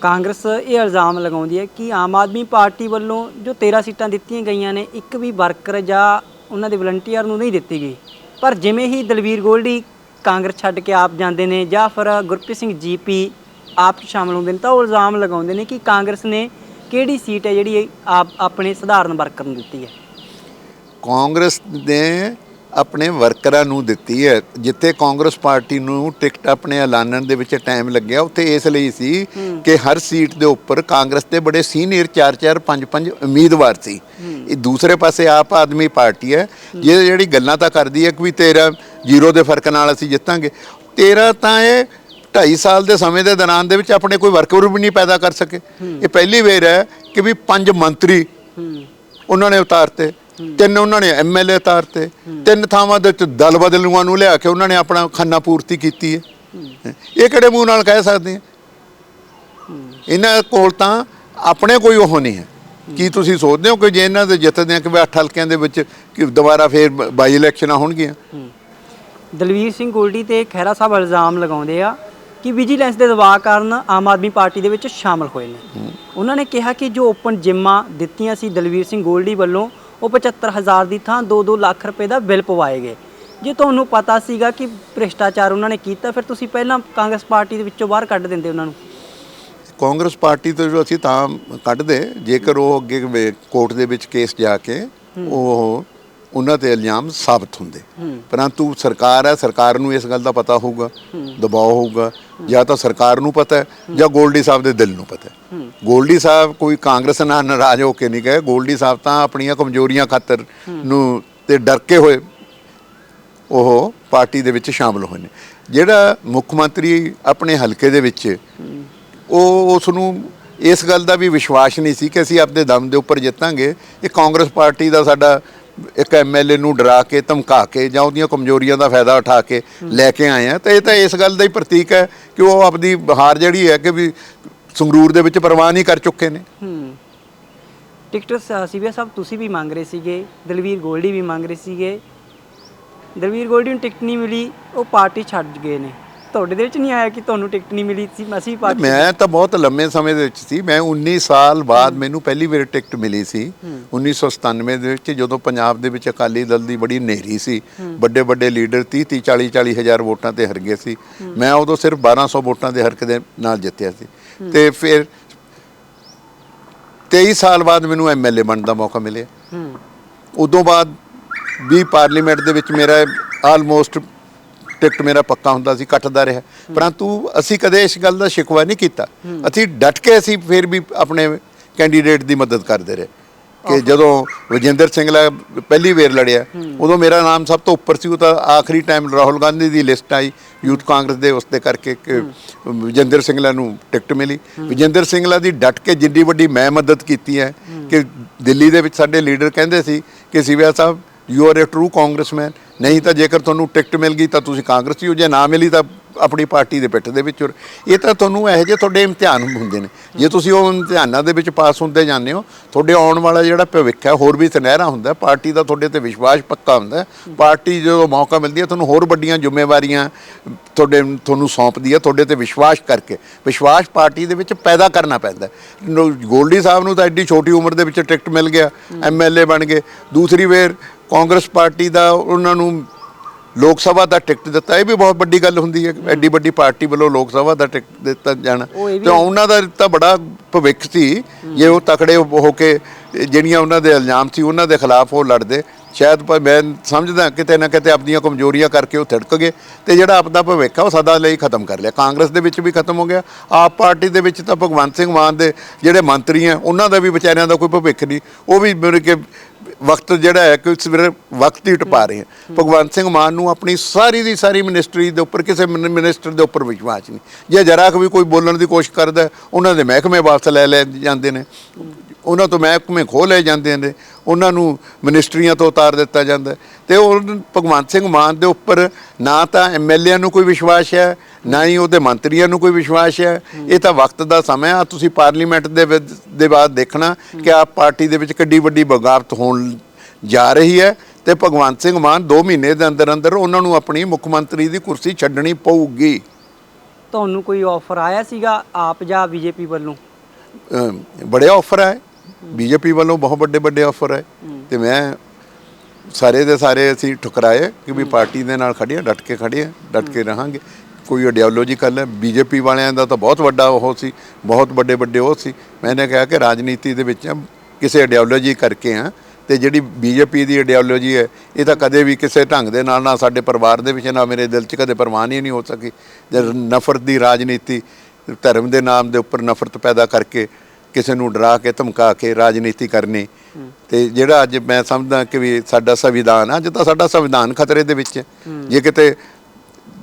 ਕਾਂਗਰਸ ਇਹ ਇਲਜ਼ਾਮ ਲਗਾਉਂਦੀ ਹੈ ਕਿ ਆਮ ਆਦਮੀ ਪਾਰਟੀ ਵੱਲੋਂ ਜੋ 13 ਸੀਟਾਂ ਦਿੱਤੀਆਂ ਗਈਆਂ ਨੇ, ਇੱਕ ਵੀ ਵਰਕਰ ਜਾਂ ਉਹਨਾਂ ਦੇ ਵਲੰਟੀਅਰ ਨੂੰ ਨਹੀਂ ਦਿੱਤੀ ਗਈ। ਪਰ ਜਿਵੇਂ ਹੀ ਦਲਵੀਰ ਗੋਲਡੀ ਕਾਂਗਰਸ ਛੱਡ ਕੇ ਆਪ ਜਾਂਦੇ ਨੇ ਜਾਂ ਫਿਰ ਗੁਰਪ੍ਰੀਤ ਸਿੰਘ ਜੀਪੀ ਆਪ 'ਚ ਸ਼ਾਮਲ ਹੁੰਦੇ ਨੇ, ਤਾਂ ਉਹ ਇਲਜ਼ਾਮ ਲਗਾਉਂਦੇ ਨੇ ਕਿ ਕਾਂਗਰਸ ਨੇ ਕਿਹੜੀ ਸੀਟ ਹੈ ਜਿਹੜੀ ਆਪ ਆਪਣੇ ਸਧਾਰਨ ਵਰਕਰ ਨੂੰ ਦਿੱਤੀ ਹੈ। ਕਾਂਗਰਸ ਨੇ ਆਪਣੇ ਵਰਕਰਾਂ ਨੂੰ ਦਿੱਤੀ ਹੈ ਜਿੱਥੇ ਕਾਂਗਰਸ ਪਾਰਟੀ ਨੂੰ ਟਿਕਟ ਆਪਣੇ ਐਲਾਨਣ ਦੇ ਵਿੱਚ ਟਾਈਮ ਲੱਗਿਆ ਉੱਥੇ ਇਸ ਲਈ ਸੀ ਕਿ ਹਰ ਸੀਟ ਦੇ ਉੱਪਰ ਕਾਂਗਰਸ ਦੇ ਬੜੇ ਸੀਨੀਅਰ 4-4 5-5 ਉਮੀਦਵਾਰ ਸੀ। ਇਹ ਦੂਸਰੇ ਪਾਸੇ ਆਪ ਆਦਮੀ ਪਾਰਟੀ ਹੈ ਜੇ ਜਿਹੜੀ ਗੱਲਾਂ ਤਾਂ ਕਰਦੀ ਹੈ ਕਿ ਵੀ 13 ਜ਼ੀਰੋ ਦੇ ਫ਼ਰਕ ਨਾਲ ਅਸੀਂ ਜਿੱਤਾਂਗੇ 13 ਤਾਂ ਇਹ 2.5 ਸਾਲ ਦੇ ਸਮੇਂ ਦੇ ਦੌਰਾਨ ਦੇ ਵਿੱਚ ਆਪਣੇ ਕੋਈ ਵਰਕਰ ਵੀ ਨਹੀਂ ਪੈਦਾ ਕਰ ਸਕੇ। ਇਹ ਪਹਿਲੀ ਵਾਰ ਹੈ ਕਿ ਵੀ ਪੰਜ ਮੰਤਰੀ ਉਹਨਾਂ ਨੇ ਉਤਾਰਤੇ। ਤਿੰਨ ਉਹਨਾਂ ਨੇ ਐਮਐਲਏ ਉਤਾਰਤੇ ਤਿੰਨ ਥਾਵਾਂ ਦੇ ਵਿੱਚ ਦਲ ਬਦਲੂਆਂ ਨੂੰ ਲਿਆ ਕੇ ਉਹਨਾਂ ਨੇ ਆਪਣਾ ਖੰਨਾ ਪੂਰਤੀ ਕੀਤੀ ਹੈ। ਇਹ ਕਿਹੜੇ ਮੂੰਹ ਨਾਲ ਕਹਿ ਸਕਦੇ ਆ? ਇਹਨਾਂ ਕੋਲ ਤਾਂ ਆਪਣੇ ਕੋਈ ਉਹ ਨਹੀਂ ਹੈ। ਕੀ ਤੁਸੀਂ ਸੋਚਦੇ ਹੋ ਕਿ ਜੇ ਇਹਨਾਂ ਦੇ ਜਿੱਤਦੇ ਆ ਕਿ ਵੀ ਅੱਠ ਹਲਕਿਆਂ ਦੇ ਵਿੱਚ ਕਿ ਦੁਬਾਰਾ ਫੇਰ ਬਾਈ ਇਲੈਕਸ਼ਨਾਂ ਹੋਣਗੀਆਂ ਦਲਵੀਰ ਸਿੰਘ ਗੋਲਡੀ ਤੇ ਖਹਿਰਾ ਸਾਹਿਬ ਇਲਜ਼ਾਮ ਲਗਾਉਂਦੇ ਆ ਕਿ ਵਿਜੀਲੈਂਸ ਦੇ ਦਬਾਅ ਕਾਰਨ ਆਮ ਆਦਮੀ ਪਾਰਟੀ ਦੇ ਵਿੱਚ ਸ਼ਾਮਲ ਹੋਏ ਨੇ। ਉਹਨਾਂ ਨੇ ਕਿਹਾ ਕਿ ਜੋ ਓਪਨ ਜਿੰਮਾਂ ਦਿੱਤੀਆਂ ਸੀ ਦਲਵੀਰ ਸਿੰਘ ਗੋਲਡੀ ਵੱਲੋਂ ਉਹ 75000 ਦੀ ਥਾਂ 2-2 ਲੱਖ ਰੁਪਏ ਦਾ ਬਿੱਲ ਪਵਾਏ ਗਏ। ਜੇ ਤੁਹਾਨੂੰ ਪਤਾ ਸੀਗਾ ਕਿ ਭ੍ਰਿਸ਼ਟਾਚਾਰ ਉਹਨਾਂ ਨੇ ਕੀਤਾ ਫਿਰ ਤੁਸੀਂ ਪਹਿਲਾਂ ਕਾਂਗਰਸ ਪਾਰਟੀ ਦੇ ਵਿੱਚੋਂ ਬਾਹਰ ਕੱਢ ਦਿੰਦੇ ਉਹਨਾਂ ਨੂੰ। ਕਾਂਗਰਸ ਪਾਰਟੀ ਤੋਂ ਜੋ ਅਸੀਂ ਤਾਂ ਕੱਢਦੇ ਜੇਕਰ ਉਹ ਅੱਗੇ ਕੋਰਟ ਦੇ ਵਿੱਚ ਕੇਸ ਜਾ ਕੇ ਉਹ ਉਹਨਾਂ ਤੇ ਇਲਜ਼ਾਮ ਸਾਬਤ ਹੁੰਦੇ। ਪਰੰਤੂ ਸਰਕਾਰ ਹੈ, ਸਰਕਾਰ ਨੂੰ ਇਸ ਗੱਲ ਦਾ ਪਤਾ ਹੋਊਗਾ, ਦਬਾਅ ਹੋਊਗਾ। ਜਾਂ ਤਾਂ ਸਰਕਾਰ ਨੂੰ ਪਤਾ ਹੈ, ਜਾਂ ਗੋਲਡੀ ਸਾਹਿਬ ਦੇ ਦਿਲ ਨੂੰ ਪਤਾ ਹੈ। ਗੋਲਡੀ ਸਾਹਿਬ ਕੋਈ ਕਾਂਗਰਸ ਨਾਲ ਨਾਰਾਜ਼ ਹੋ ਕੇ ਨਹੀਂ ਗਏ। ਗੋਲਡੀ ਸਾਹਿਬ ਤਾਂ ਆਪਣੀਆਂ ਕਮਜ਼ੋਰੀਆਂ ਖਾਤਰ ਨੂੰ ਤੇ ਡਰ ਕੇ ਹੋਏ ਉਹ ਪਾਰਟੀ ਦੇ ਵਿੱਚ ਸ਼ਾਮਲ ਹੋਏ ਨੇ। ਜਿਹੜਾ ਮੁੱਖ ਮੰਤਰੀ ਆਪਣੇ ਹਲਕੇ ਦੇ ਵਿੱਚ, ਉਹ ਉਸ ਨੂੰ ਇਸ ਗੱਲ ਦਾ ਵੀ ਵਿਸ਼ਵਾਸ ਨਹੀਂ ਸੀ ਕਿ ਅਸੀਂ ਆਪਦੇ ਦਮ ਦੇ ਉੱਪਰ ਜਿੱਤਾਂਗੇ। ਇਹ ਕਾਂਗਰਸ ਪਾਰਟੀ ਦਾ ਸਾਡਾ ਇੱਕ ਐਮਐਲਏ ਨੂੰ ਡਰਾ ਕੇ, ਧਮਕਾ ਕੇ ਜਾਂ ਉਹਦੀਆਂ ਕਮਜ਼ੋਰੀਆਂ ਦਾ ਫਾਇਦਾ ਉਠਾ ਕੇ ਲੈ ਕੇ ਆਏ ਆ। ਤਾਂ ਇਹ ਤਾਂ ਇਸ ਗੱਲ ਦਾ ਹੀ ਪ੍ਰਤੀਕ ਹੈ ਕਿ ਉਹ ਆਪਣੀ ਹਾਰ ਜਿਹੜੀ ਹੈ ਕਿ ਵੀ ਸੰਗਰੂਰ ਦੇ ਵਿੱਚ ਪ੍ਰਵਾਨ ਨਹੀਂ ਕਰ ਚੁੱਕੇ ਨੇ। ਹੂੰ। ਟਿਕਟ ਸੀਬੀਆ ਸਾਹਿਬ, ਤੁਸੀਂ ਵੀ ਮੰਗ ਰਹੇ ਸੀਗੇ, ਦਲਵੀਰ ਗੋਲਡੀ ਵੀ ਮੰਗ ਰਹੇ ਸੀਗੇ। ਦਲਵੀਰ ਗੋਲਡੀ ਨੂੰ ਟਿਕਟ ਨਹੀਂ ਮਿਲੀ, ਉਹ ਪਾਰਟੀ ਛੱਡ ਗਏ ਨੇ। ਤੁਹਾਡੇ ਦੇ ਵਿੱਚ ਨਹੀਂ ਆਇਆ ਕਿ ਤੁਹਾਨੂੰ ਟਿਕਟ ਨਹੀਂ ਮਿਲੀ ਸੀ? ਅਸੀਂ ਪਾਰਟੀ ਮੈਂ ਤਾਂ ਬਹੁਤ ਲੰਮੇ ਸਮੇਂ ਦੇ ਵਿੱਚ ਸੀ। ਮੈਂ 19 ਸਾਲ ਬਾਅਦ ਮੈਨੂੰ ਪਹਿਲੀ ਵਾਰ ਟਿਕਟ ਮਿਲੀ ਸੀ। 1997 ਦੇ ਵਿੱਚ ਜਦੋਂ ਪੰਜਾਬ ਦੇ ਵਿੱਚ ਅਕਾਲੀ ਦਲ ਦੀ ਬੜੀ ਨੇਰੀ ਸੀ। ਵੱਡੇ ਵੱਡੇ ਲੀਡਰ 30 30 40 40 ਹਜ਼ਾਰ ਵੋਟਾਂ ਤੇ ਹਾਰ ਗਏ ਸੀ। ਮੈਂ ਉਦੋਂ ਸਿਰਫ 1200 ਵੋਟਾਂ ਦੇ ਹਰਕ ਦੇ ਨਾਲ ਜਿੱਤਿਆ ਸੀ। ਤੇ ਫਿਰ 23 ਸਾਲ ਬਾਅਦ ਮੈਨੂੰ ਐਮਐਲਏ ਬਣਨ ਦਾ ਮੌਕਾ ਮਿਲਿਆ। ਉਦੋਂ ਬਾਅਦ ਵੀ ਪਾਰਲੀਮੈਂਟ ਦੇ ਵਿੱਚ ਮੇਰਾ ਆਲਮੋਸਟ ਟਿਕਟ ਮੇਰਾ ਪੱਕਾ ਹੁੰਦਾ ਸੀ ਕੱਟਦਾ ਰਿਹਾ। ਪਰੰਤੂ ਅਸੀਂ ਕਦੇ ਇਸ ਗੱਲ ਦਾ ਸ਼ਿਕਵਾ ਨਹੀਂ ਕੀਤਾ। ਅਸੀਂ ਡਟ ਕੇ ਅਸੀਂ ਫਿਰ ਵੀ ਆਪਣੇ ਕੈਂਡੀਡੇਟ ਦੀ ਮਦਦ ਕਰਦੇ ਰਹੇ। ਕਿ ਜਦੋਂ ਵਜਿੰਦਰ ਸਿੰਗਲਾ ਪਹਿਲੀ ਵੇਰ ਲੜਿਆ ਉਦੋਂ ਮੇਰਾ ਨਾਮ ਸਭ ਤੋਂ ਉੱਪਰ ਸੀ ਉਹ ਤਾਂ ਆਖਰੀ ਟਾਈਮ ਰਾਹੁਲ ਗਾਂਧੀ ਦੀ ਲਿਸਟ ਆਈ ਯੂਥ ਕਾਂਗਰਸ ਦੇ ਉਸ ਦੇ ਕਰਕੇ ਕਿ ਵਜਿੰਦਰ ਸਿੰਗਲਾ ਨੂੰ ਟਿਕਟ ਮਿਲੀ। ਵਜਿੰਦਰ ਸਿੰਗਲਾ ਦੀ ਡਟ ਕੇ ਜਿੰਨੀ ਵੱਡੀ ਮੈਂ ਮਦਦ ਕੀਤੀ ਹੈ ਕਿ ਦਿੱਲੀ ਦੇ ਵਿੱਚ ਸਾਡੇ ਲੀਡਰ ਕਹਿੰਦੇ ਸੀ ਕਿ Sivia Sahib you are a true congressman ਨਹੀਂ ਤਾਂ ਜੇਕਰ ਤੁਹਾਨੂੰ ਟਿਕਟ ਮਿਲ ਗਈ ਤਾਂ ਤੁਸੀਂ ਕਾਂਗਰਸੀ ਹੋ, ਜੇ ਨਾ ਮਿਲੀ ਤਾਂ ਆਪਣੀ ਪਾਰਟੀ ਦੇ ਪਿੱਠ ਦੇ ਵਿੱਚ ਇਹ ਤਾਂ ਤੁਹਾਨੂੰ ਇਹੋ ਜਿਹੇ ਤੁਹਾਡੇ ਇਮਤਿਹਾਨ ਹੁੰਦੇ ਨੇ। ਜੇ ਤੁਸੀਂ ਉਹ ਇਮਤਿਹਾਨਾਂ ਦੇ ਵਿੱਚ ਪਾਸ ਹੁੰਦੇ ਜਾਂਦੇ ਹੋ, ਤੁਹਾਡੇ ਆਉਣ ਵਾਲਾ ਜਿਹੜਾ ਭਵਿੱਖ ਹੈ, ਹੋਰ ਵੀ ਸੁਨਹਿਰਾ ਹੁੰਦਾ ਪਾਰਟੀ ਦਾ ਤੁਹਾਡੇ ਤੇ ਵਿਸ਼ਵਾਸ ਪੱਕਾ ਹੁੰਦਾ ਪਾਰਟੀ ਜਦੋਂ ਮੌਕਾ ਮਿਲਦੀ ਹੈ, ਤੁਹਾਨੂੰ ਹੋਰ ਵੱਡੀਆਂ ਜ਼ਿੰਮੇਵਾਰੀਆਂ ਤੁਹਾਡੇ, ਤੁਹਾਨੂੰ ਸੌਂਪਦੀ ਹੈ ਤੁਹਾਡੇ ਤੇ ਵਿਸ਼ਵਾਸ ਕਰਕੇ। ਵਿਸ਼ਵਾਸ ਪਾਰਟੀ ਦੇ ਵਿੱਚ ਪੈਦਾ ਕਰਨਾ ਪੈਂਦਾ ਗੋਲਡੀ ਸਾਹਿਬ ਨੂੰ ਤਾਂ ਐਡੀ ਛੋਟੀ ਉਮਰ ਦੇ ਵਿੱਚ ਟਿਕਟ ਮਿਲ ਗਿਆ ਐਮਐਲਏ ਬਣ ਗਏ। ਦੂਸਰੀ ਵੇਰ ਕਾਂਗਰਸ ਪਾਰਟੀ ਦਾ ਉਹਨਾਂ ਨੂੰ ਲੋਕ ਸਭਾ ਦਾ ਟਿਕਟ ਦਿੱਤਾ ਇਹ ਵੀ ਬਹੁਤ ਵੱਡੀ ਗੱਲ ਹੁੰਦੀ ਹੈ ਐਡੀ ਵੱਡੀ ਪਾਰਟੀ ਵੱਲੋਂ ਲੋਕ ਸਭਾ ਦਾ ਟਿਕਟ ਦਿੱਤਾ ਜਾਣਾ। ਤੇ ਉਹਨਾਂ ਦਾ ਤਾਂ ਬੜਾ ਭਵਿੱਖ ਸੀ ਜੇ ਉਹ ਤਕੜੇ ਹੋ ਕੇ ਜਿਹੜੀਆਂ ਉਹਨਾਂ ਦੇ ਇਲਜ਼ਾਮ ਸੀ ਉਹਨਾਂ ਦੇ ਖਿਲਾਫ ਉਹ ਲੜਦੇ। ਸ਼ਾਇਦ ਪਰ ਮੈਂ ਸਮਝਦਾ ਕਿਤੇ ਨਾ ਕਿਤੇ ਆਪਣੀਆਂ ਕਮਜ਼ੋਰੀਆਂ ਕਰਕੇ ਉਹ ਥੜਕ ਗਏ ਤੇ ਜਿਹੜਾ ਆਪਣਾ ਭਵਿੱਖ ਆ ਉਹ ਸਦਾ ਲਈ ਖਤਮ ਕਰ ਲਿਆ। ਕਾਂਗਰਸ ਦੇ ਵਿੱਚ ਵੀ ਖਤਮ ਹੋ ਗਿਆ ਆਪ ਪਾਰਟੀ ਦੇ ਵਿੱਚ ਤਾਂ ਭਗਵੰਤ ਸਿੰਘ ਮਾਨ ਦੇ ਜਿਹੜੇ ਮੰਤਰੀ ਆ ਉਹਨਾਂ ਦਾ ਵੀ ਵਿਚਾਰਿਆਂ ਦਾ ਕੋਈ ਭਵਿੱਖ ਨਹੀਂ। ਉਹ ਵੀ ਮੇਰੇ ਕਿ ਵਕਤ ਜਿਹੜਾ ਹੈ ਕਿ ਇਸ ਵੇਲੇ ਵਕਤ ਹੀ ਟਪਾ ਰਹੇ ਆ ਭਗਵੰਤ ਸਿੰਘ ਮਾਨ ਨੂੰ ਆਪਣੀ ਸਾਰੀ ਦੀ ਸਾਰੀ ਮਿਨਿਸਟਰੀ ਦੇ ਉੱਪਰ ਕਿਸੇ ਮਿਨ- ਮਿਨਿਸਟਰ ਦੇ ਉੱਪਰ ਵਿਸ਼ਵਾਸ ਨਹੀਂ। ਜੇ ਜਰਾ ਵੀ ਕੋਈ ਬੋਲਣ ਦੀ ਕੋਸ਼ਿਸ਼ ਕਰਦਾ ਹੈ, ਉਹਨਾਂ ਦੇ ਮਹਿਕਮੇ ਵਾਪਸ ਲੈ ਲੈ ਜਾਂਦੇ ਨੇ। ਉਹਨਾਂ ਤੋਂ ਮਹਿਕਮੇ ਖੋਹ ਲਏ ਜਾਂਦੇ ਨੇ ਉਹਨਾਂ ਨੂੰ ਮਿਨਿਸਟਰੀਆਂ ਤੋਂ ਉਤਾਰ ਦਿੱਤਾ ਜਾਂਦਾ। ਤੇ ਉਹ ਭਗਵੰਤ ਸਿੰਘ ਮਾਨ ਦੇ ਉੱਪਰ ਨਾ ਤਾਂ ਐਮਐਲਏ ਨੂੰ ਕੋਈ ਵਿਸ਼ਵਾਸ ਹੈ ਨਾ ਹੀ ਉਹਦੇ ਮੰਤਰੀਆਂ ਨੂੰ ਕੋਈ ਵਿਸ਼ਵਾਸ ਹੈ। ਇਹ ਤਾਂ ਵਕਤ ਦਾ ਸਮਾਂ ਆ ਤੁਸੀਂ ਪਾਰਲੀਮੈਂਟ ਦੇ ਦੇ ਬਾਅਦ ਦੇਖਣਾ ਕਿ ਆਪ ਪਾਰਟੀ ਦੇ ਵਿੱਚ ਕਿੱਡੀ ਵੱਡੀ ਬਗਾਵਤ ਹੋਣ ਜਾ ਰਹੀ ਹੈ ਤੇ ਭਗਵੰਤ ਸਿੰਘ ਮਾਨ 2 ਮਹੀਨੇ ਦੇ ਅੰਦਰ ਅੰਦਰ ਉਹਨਾਂ ਨੂੰ ਆਪਣੀ ਮੁੱਖ ਮੰਤਰੀ ਦੀ ਕੁਰਸੀ ਛੱਡਣੀ ਪਊਗੀ। ਤੁਹਾਨੂੰ ਕੋਈ ਆਫਰ ਆਇਆ ਸੀਗਾ ਆਪ ਜਾਂ ਬੀਜੇਪੀ ਵੱਲੋਂ? ਬੜੇ ਆਫਰ ਹੈ ਬੀਜੇਪੀ ਵੱਲੋਂ ਬਹੁਤ ਵੱਡੇ ਵੱਡੇ ਆਫਰ ਹੈ। ਤੇ ਮੈਂ ਸਾਰੇ ਦੇ ਸਾਰੇ ਅਸੀਂ ਠੁਕਰਾਏ ਕਿ ਵੀ ਪਾਰਟੀ ਦੇ ਨਾਲ ਖੜੇ ਹਾਂ ਡਟ ਕੇ ਖੜੇ ਹਾਂ ਡਟ ਕੇ ਰਹਾਂਗੇ। ਕੋਈ ਆਈਡੀਓਲੋਜੀਕਲ ਹੈ ਬੀਜੇਪੀ ਵਾਲਿਆਂ ਦਾ ਤਾਂ ਬਹੁਤ ਵੱਡਾ ਉਹ ਸੀ ਬਹੁਤ ਵੱਡੇ ਵੱਡੇ ਉਹ ਸੀ। ਮੈंने ਕਿਹਾ ਕਿ ਰਾਜਨੀਤੀ ਦੇ ਵਿੱਚ ਕਿਸੇ ਆਈਡੀਓਲੋਜੀ ਕਰਕੇ ਆ ਤੇ ਜਿਹੜੀ ਬੀਜੇਪੀ ਦੀ ਆਈਡੀਓਲੋਜੀ ਹੈ ਇਹ ਤਾਂ ਕਦੇ ਵੀ ਕਿਸੇ ਢੰਗ ਦੇ ਨਾਲ ਨਾ ਸਾਡੇ ਪਰਿਵਾਰ ਦੇ ਵਿੱਚ ਨਾ ਮੇਰੇ ਦਿਲ 'ਚ ਕਦੇ ਪ੍ਰਵਾਨ ਹੀ ਨਹੀਂ ਹੋ ਸਕੀ। ਜਦ ਨਫ਼ਰਤ ਦੀ ਰਾਜਨੀਤੀ ਧਰਮ ਦੇ ਨਾਮ ਦੇ ਉੱਪਰ ਨਫ਼ਰਤ ਪੈਦਾ ਕਰਕੇ ਕਿਸੇ ਨੂੰ ਡਰਾ ਕੇ ਧਮਕਾ ਕੇ ਰਾਜਨੀਤੀ ਕਰਨੀ। ਤੇ ਜਿਹੜਾ ਅੱਜ ਮੈਂ ਸਮਝਦਾ ਕਿ ਵੀ ਸਾਡਾ ਸੰਵਿਧਾਨ, ਅੱਜ ਤਾਂ ਸਾਡਾ ਸੰਵਿਧਾਨ ਖਤਰੇ ਦੇ ਵਿੱਚ ਹੈ। ਜੇ ਕਿਤੇ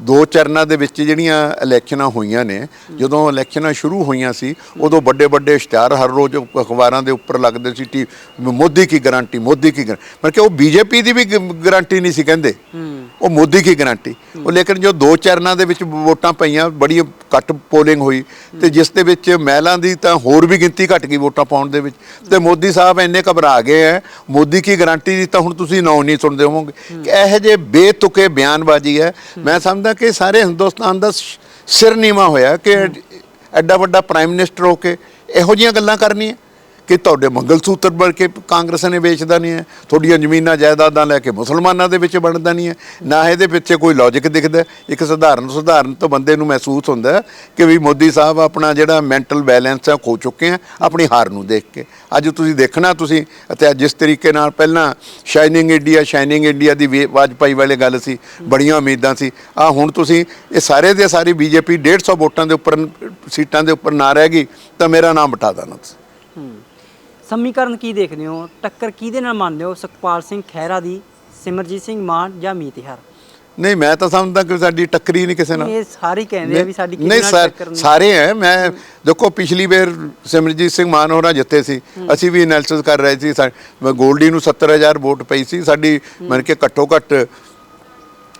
ਦੋ ਚਰਨਾਂ ਦੇ ਵਿੱਚ ਜਿਹੜੀਆਂ ਇਲੈਕਸ਼ਨਾਂ ਹੋਈਆਂ ਨੇ, ਜਦੋਂ ਇਲੈਕਸ਼ਨਾਂ ਸ਼ੁਰੂ ਹੋਈਆਂ ਸੀ, ਉਦੋਂ ਵੱਡੇ ਵੱਡੇ ਇਸ਼ਤਿਹਾਰ ਹਰ ਰੋਜ਼ ਅਖਬਾਰਾਂ ਦੇ ਉੱਪਰ ਲੱਗਦੇ ਸੀ, ਟੀ ਮੋਦੀ ਕੀ ਗਾਰੰਟੀ, ਮੋਦੀ ਕੀ ਗਾਰੰਟੀ ਪਰ ਕਿ ਉਹ ਬੀਜੇਪੀ ਦੀ ਵੀ ਗਾਰੰਟੀ ਨਹੀਂ ਸੀ ਕਹਿੰਦੇ। ਉਹ ਮੋਦੀ ਕੀ ਗਾਰੰਟੀ? ਉਹ ਲੇਕਿਨ ਜੋ ਦੋ ਚਰਨਾਂ ਦੇ ਵਿੱਚ ਵੋਟਾਂ ਪਈਆਂ ਬੜੀ ਘੱਟ ਪੋਲਿੰਗ ਹੋਈ ਤੇ ਜਿਸ ਦੇ ਵਿੱਚ ਮਹਿਲਾ ਦੀ ਤਾਂ ਹੋਰ ਵੀ ਗਿਣਤੀ ਘਟ ਗਈ ਵੋਟਾਂ ਪਾਉਣ ਦੇ ਵਿੱਚ। ਤੇ ਮੋਦੀ ਸਾਹਿਬ ਇੰਨੇ ਘਬਰਾ ਗਏ ਹੈ ਮੋਦੀ ਕੀ ਗਾਰੰਟੀ ਦੀ ਤਾਂ ਹੁਣ ਤੁਸੀਂ ਨਾਂ ਨਹੀਂ ਸੁਣਦੇ ਹੋਵੋਗੇ। ਕਿ ਇਹੋ ਜਿਹੇ ਬੇਤੁਕੇ ਬਿਆਨਬਾਜ਼ੀ ਹੈ ਮੈਂ ਸਮਝਦਾ ਕਿ ਸਾਰੇ ਹਿੰਦੁਸਤਾਨ ਦਾ ਸਿਰ ਨੀਵਾ ਹੋਇਆ ਕਿ ਐਡਾ ਵੱਡਾ ਪ੍ਰਾਈਮ ਮਿਨਿਸਟਰ ਹੋ ਕੇ ਇਹੋ ਜਿਹੀਆਂ ਗੱਲਾਂ ਕਰਨੀਆਂ। ਕਿ ਤੁਹਾਡੇ ਮੰਗਲ ਸੂਤਰ ਬਣ ਕੇ ਕਾਂਗਰਸ ਨੇ ਵੇਚਦਾ ਨਹੀਂ ਹੈ, ਤੁਹਾਡੀਆਂ ਜ਼ਮੀਨਾਂ ਜਾਇਦਾਦਾਂ ਲੈ ਕੇ ਮੁਸਲਮਾਨਾਂ ਦੇ ਵਿੱਚ ਬਣਦਾ ਨਹੀਂ ਹੈ, ਨਾ ਇਹਦੇ ਪਿੱਛੇ ਕੋਈ ਲੌਜੀਕ ਦਿਖਦਾ ਇੱਕ ਸਧਾਰਨ ਸਧਾਰਨ ਤੋਂ ਬੰਦੇ ਨੂੰ ਮਹਿਸੂਸ ਹੁੰਦਾ ਕਿ ਵੀ ਮੋਦੀ ਸਾਹਿਬ ਆਪਣਾ ਜਿਹੜਾ ਮੈਂਟਲ ਬੈਲੈਂਸ ਹੈ ਖੋ ਚੁੱਕੇ ਆ, ਆਪਣੀ ਹਾਰ ਨੂੰ ਦੇਖ ਕੇ। ਅੱਜ ਤੁਸੀਂ ਦੇਖਣਾ ਤੁਸੀਂ, ਅਤੇ ਅੱਜ ਜਿਸ ਤਰੀਕੇ ਨਾਲ ਪਹਿਲਾਂ ਸ਼ਾਈਨਿੰਗ ਇੰਡੀਆ ਸ਼ਾਈਨਿੰਗ ਇੰਡੀਆ ਦੀ ਵੇ- ਵਾਜਪਾਈ ਵਾਲੇ ਗੱਲ ਸੀ, ਬੜੀਆਂ ਉਮੀਦਾਂ ਸੀ। ਆ ਹੁਣ ਤੁਸੀਂ ਇਹ ਸਾਰੇ ਦੇ ਸਾਰੀ ਬੀਜੇਪੀ 150 ਵੋਟਾਂ ਦੇ ਉੱਪਰ, ਸੀਟਾਂ ਦੇ ਉੱਪਰ ਨਾ ਰਹਿ ਗਈ, ਤਾਂ ਮੇਰਾ ਨਾਮ ਬਟਾ ਦੇਣਾ ਤੁਸੀਂ। ਸਮੀਕਰਨ ਕੀ ਦੇਖਦੇ ਹੋ? ਟੱਕਰ ਕਿਹਦੇ ਨਾਲ ਮੰਨਦੇ ਹੋ? ਸੁਖਪਾਲ ਸਿੰਘ ਖਹਿਰਾ ਦੀ ਸਿਮਰਜੀਤ ਸਿੰਘ ਮਾਨ ਜਾਂ ਮੀਤ ਹਰ ਨਹੀਂ ਮੈਂ ਤਾਂ ਸਮਝਦਾ ਕਿ ਸਾਡੀ ਟੱਕਰੀ ਨਹੀਂ ਕਿਸੇ ਨਾਲ। ਇਹ ਸਾਰੇ ਕਹਿੰਦੇ ਆ ਵੀ ਸਾਡੀ ਕਿਸੇ ਨਾਲ ਟੱਕਰ ਨਹੀਂ। ਸਾਰੇ ਹੈ। ਮੈਂ ਦੇਖੋ ਪਿਛਲੀ ਵਾਰ ਸਿਮਰਜੀਤ ਸਿੰਘ ਮਾਨ ਹੋਰਾਂ ਜਿੱਤੇ ਸੀ। ਅਸੀਂ ਵੀ ਐਨਾਲਿਸਿਸ ਕਰ ਰਹੇ ਸੀ। ਗੋਲਡੀ ਨੂੰ 70000 ਵੋਟ ਪਈ ਸੀ। ਸਾਡੀ ਮਨ ਕੇ ਘੱਟੋ ਘੱਟ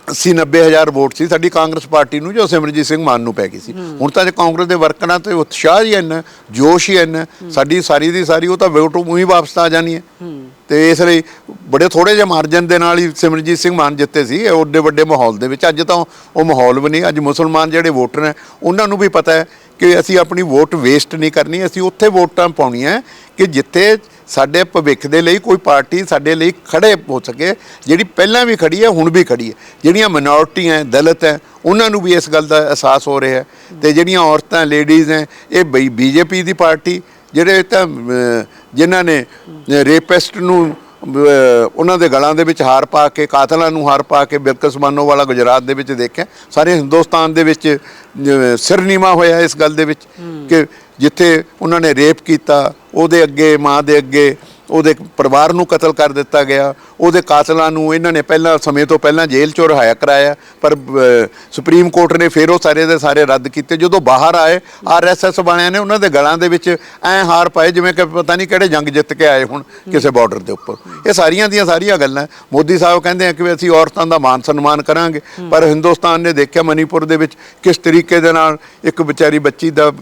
80 90000 ਵੋਟ ਸੀ ਸਾਡੀ ਕਾਂਗਰਸ ਪਾਰਟੀ ਨੂੰ ਜੋ ਸਿਮਰਜੀਤ ਸਿੰਘ ਮਾਨ ਨੂੰ ਪੈ ਗਈ ਸੀ। ਹੁਣ ਤਾਂ ਜੇ ਕਾਂਗਰਸ ਦੇ ਵਰਕਰਾਂ ਤੇ ਉਤਸ਼ਾਹ ਹੀ ਇੰਨਾ ਜੋਸ਼ ਹੀ ਇੰਨਾ ਸਾਡੀ ਸਾਰੀ ਦੀ ਸਾਰੀ ਉਹ ਤਾਂ ਵੋਟ ਉਹੀ ਵਾਪਸ ਆ ਜਾਣੀ ਹੈ। ਤੇ ਇਸ ਲਈ ਬੜੇ ਥੋੜੇ ਜਿਹੇ ਮਾਰਜਨ ਦੇ ਨਾਲ ਹੀ ਸਿਮਰਜੀਤ ਸਿੰਘ ਮਾਨ ਜਿੱਤੇ ਸੀ ਓਡੇ ਵੱਡੇ ਮਾਹੌਲ ਦੇ ਵਿੱਚ। ਅੱਜ ਤਾਂ ਉਹ ਮਾਹੌਲ ਵੀ ਨਹੀਂ ਅੱਜ ਮੁਸਲਮਾਨ ਜਿਹੜੇ ਵੋਟਰ ਨੇ ਉਹਨਾਂ ਨੂੰ ਵੀ ਪਤਾ ਹੈ ਕਿ ਅਸੀਂ ਆਪਣੀ ਵੋਟ ਵੇਸਟ ਨਹੀਂ ਕਰਨੀ ਅਸੀਂ ਉੱਥੇ ਵੋਟਾਂ ਪਾਉਣੀਆਂ ਕਿ ਜਿੱਥੇ ਸਾਡੇ ਭਵਿੱਖ ਦੇ ਲਈ ਕੋਈ ਪਾਰਟੀ ਸਾਡੇ ਲਈ ਖੜੇ ਹੋ ਸਕੇ, ਜਿਹੜੀ ਪਹਿਲਾਂ ਵੀ ਖੜੀ ਹੈ, ਹੁਣ ਵੀ ਖੜੀ ਹੈ। ਜਿਹੜੀਆਂ ਮਿਨੋਰਟੀਆਂ ਹੈ, ਦਲਿਤ ਹੈ, ਉਹਨਾਂ ਨੂੰ ਵੀ ਇਸ ਗੱਲ ਦਾ ਅਹਿਸਾਸ ਹੋ ਰਿਹਾ ਹੈ। ਤੇ ਜਿਹੜੀਆਂ ਔਰਤਾਂ ਲੇਡੀਜ਼ ਹੈ, ਇਹ ਬਈ ਬੀਜੇਪੀ ਦੀ ਪਾਰਟੀ, ਜਿਹੜੇ ਤਾਂ ਜਿਨ੍ਹਾਂ ਨੇ ਰੇਪਿਸਟ ਨੂੰ ਉਹਨਾਂ ਦੇ ਗਲਾਂ ਦੇ ਵਿੱਚ ਹਾਰ ਪਾ ਕੇ ਕਾਤਲਾਂ ਨੂੰ ਹਾਰ ਪਾ ਕੇ ਬਿਲਕਸ ਮਾਨੋ ਵਾਲਾ ਗੁਜਰਾਤ ਦੇ ਵਿੱਚ ਦੇਖਿਆ। ਸਾਰੇ ਹਿੰਦੁਸਤਾਨ ਦੇ ਵਿੱਚ ਅਹ, ਸਿਰ ਨੀਵਾ ਹੋਇਆ ਇਸ ਗੱਲ ਦੇ ਵਿੱਚ ਕਿ ਜਿੱਥੇ ਉਹਨਾਂ ਨੇ ਰੇਪ ਕੀਤਾ ਉਹਦੇ ਅੱਗੇ ਮਾਂ ਦੇ ਅੱਗੇ ਉਹਦੇ ਪਰਿਵਾਰ ਨੂੰ ਕਤਲ ਕਰ ਦਿੱਤਾ ਗਿਆ, ਉਹਦੇ ਕਾਤਲਾਂ ਨੂੰ ਇਹਨਾਂ ਨੇ ਪਹਿਲਾਂ ਸਮੇਂ ਤੋਂ ਪਹਿਲਾਂ ਜੇਲ੍ਹ ਚੋਂ ਰਿਹਾਇਆ ਕਰਾਇਆ, ਪਰ ਸੁਪਰੀਮ ਕੋਰਟ ਨੇ ਫਿਰ ਉਹ ਸਾਰੇ ਦੇ ਸਾਰੇ ਰੱਦ ਕੀਤੇ। ਜਦੋਂ ਬਾਹਰ ਆਏ ਆਰਐਸਐਸ ਵਾਲਿਆਂ ਨੇ ਉਹਨਾਂ ਦੇ ਗਲਾਂ ਦੇ ਵਿੱਚ ਐ ਹਾਰ ਪਾਏ, ਜਿਵੇਂ ਕਿ ਪਤਾ ਨਹੀਂ ਕਿਹੜੇ ਜੰਗ ਜਿੱਤ ਕੇ ਆਏ ਹੁਣ ਕਿਸੇ ਬਾਰਡਰ ਦੇ ਉੱਪਰ। ਇਹ ਸਾਰੀਆਂ ਦੀਆਂ ਸਾਰੀਆਂ ਗੱਲਾਂ। ਮੋਦੀ ਸਾਹਿਬ ਕਹਿੰਦੇ ਆ ਕਿ ਵੀ ਅਸੀਂ ਔਰਤਾਂ ਦਾ ਮਾਨ ਸਨਮਾਨ ਕਰਾਂਗੇ, ਪਰ ਹਿੰਦੁਸਤਾਨ ਨੇ ਦੇਖਿਆ ਮਨੀਪੁਰ ਦੇ ਵਿੱਚ ਕਿਸ ਤਰੀਕੇ ਦੇ ਨਾਲ ਇੱਕ ਵਿਚਾਰੀ ਬੱਚੀ ਦਾ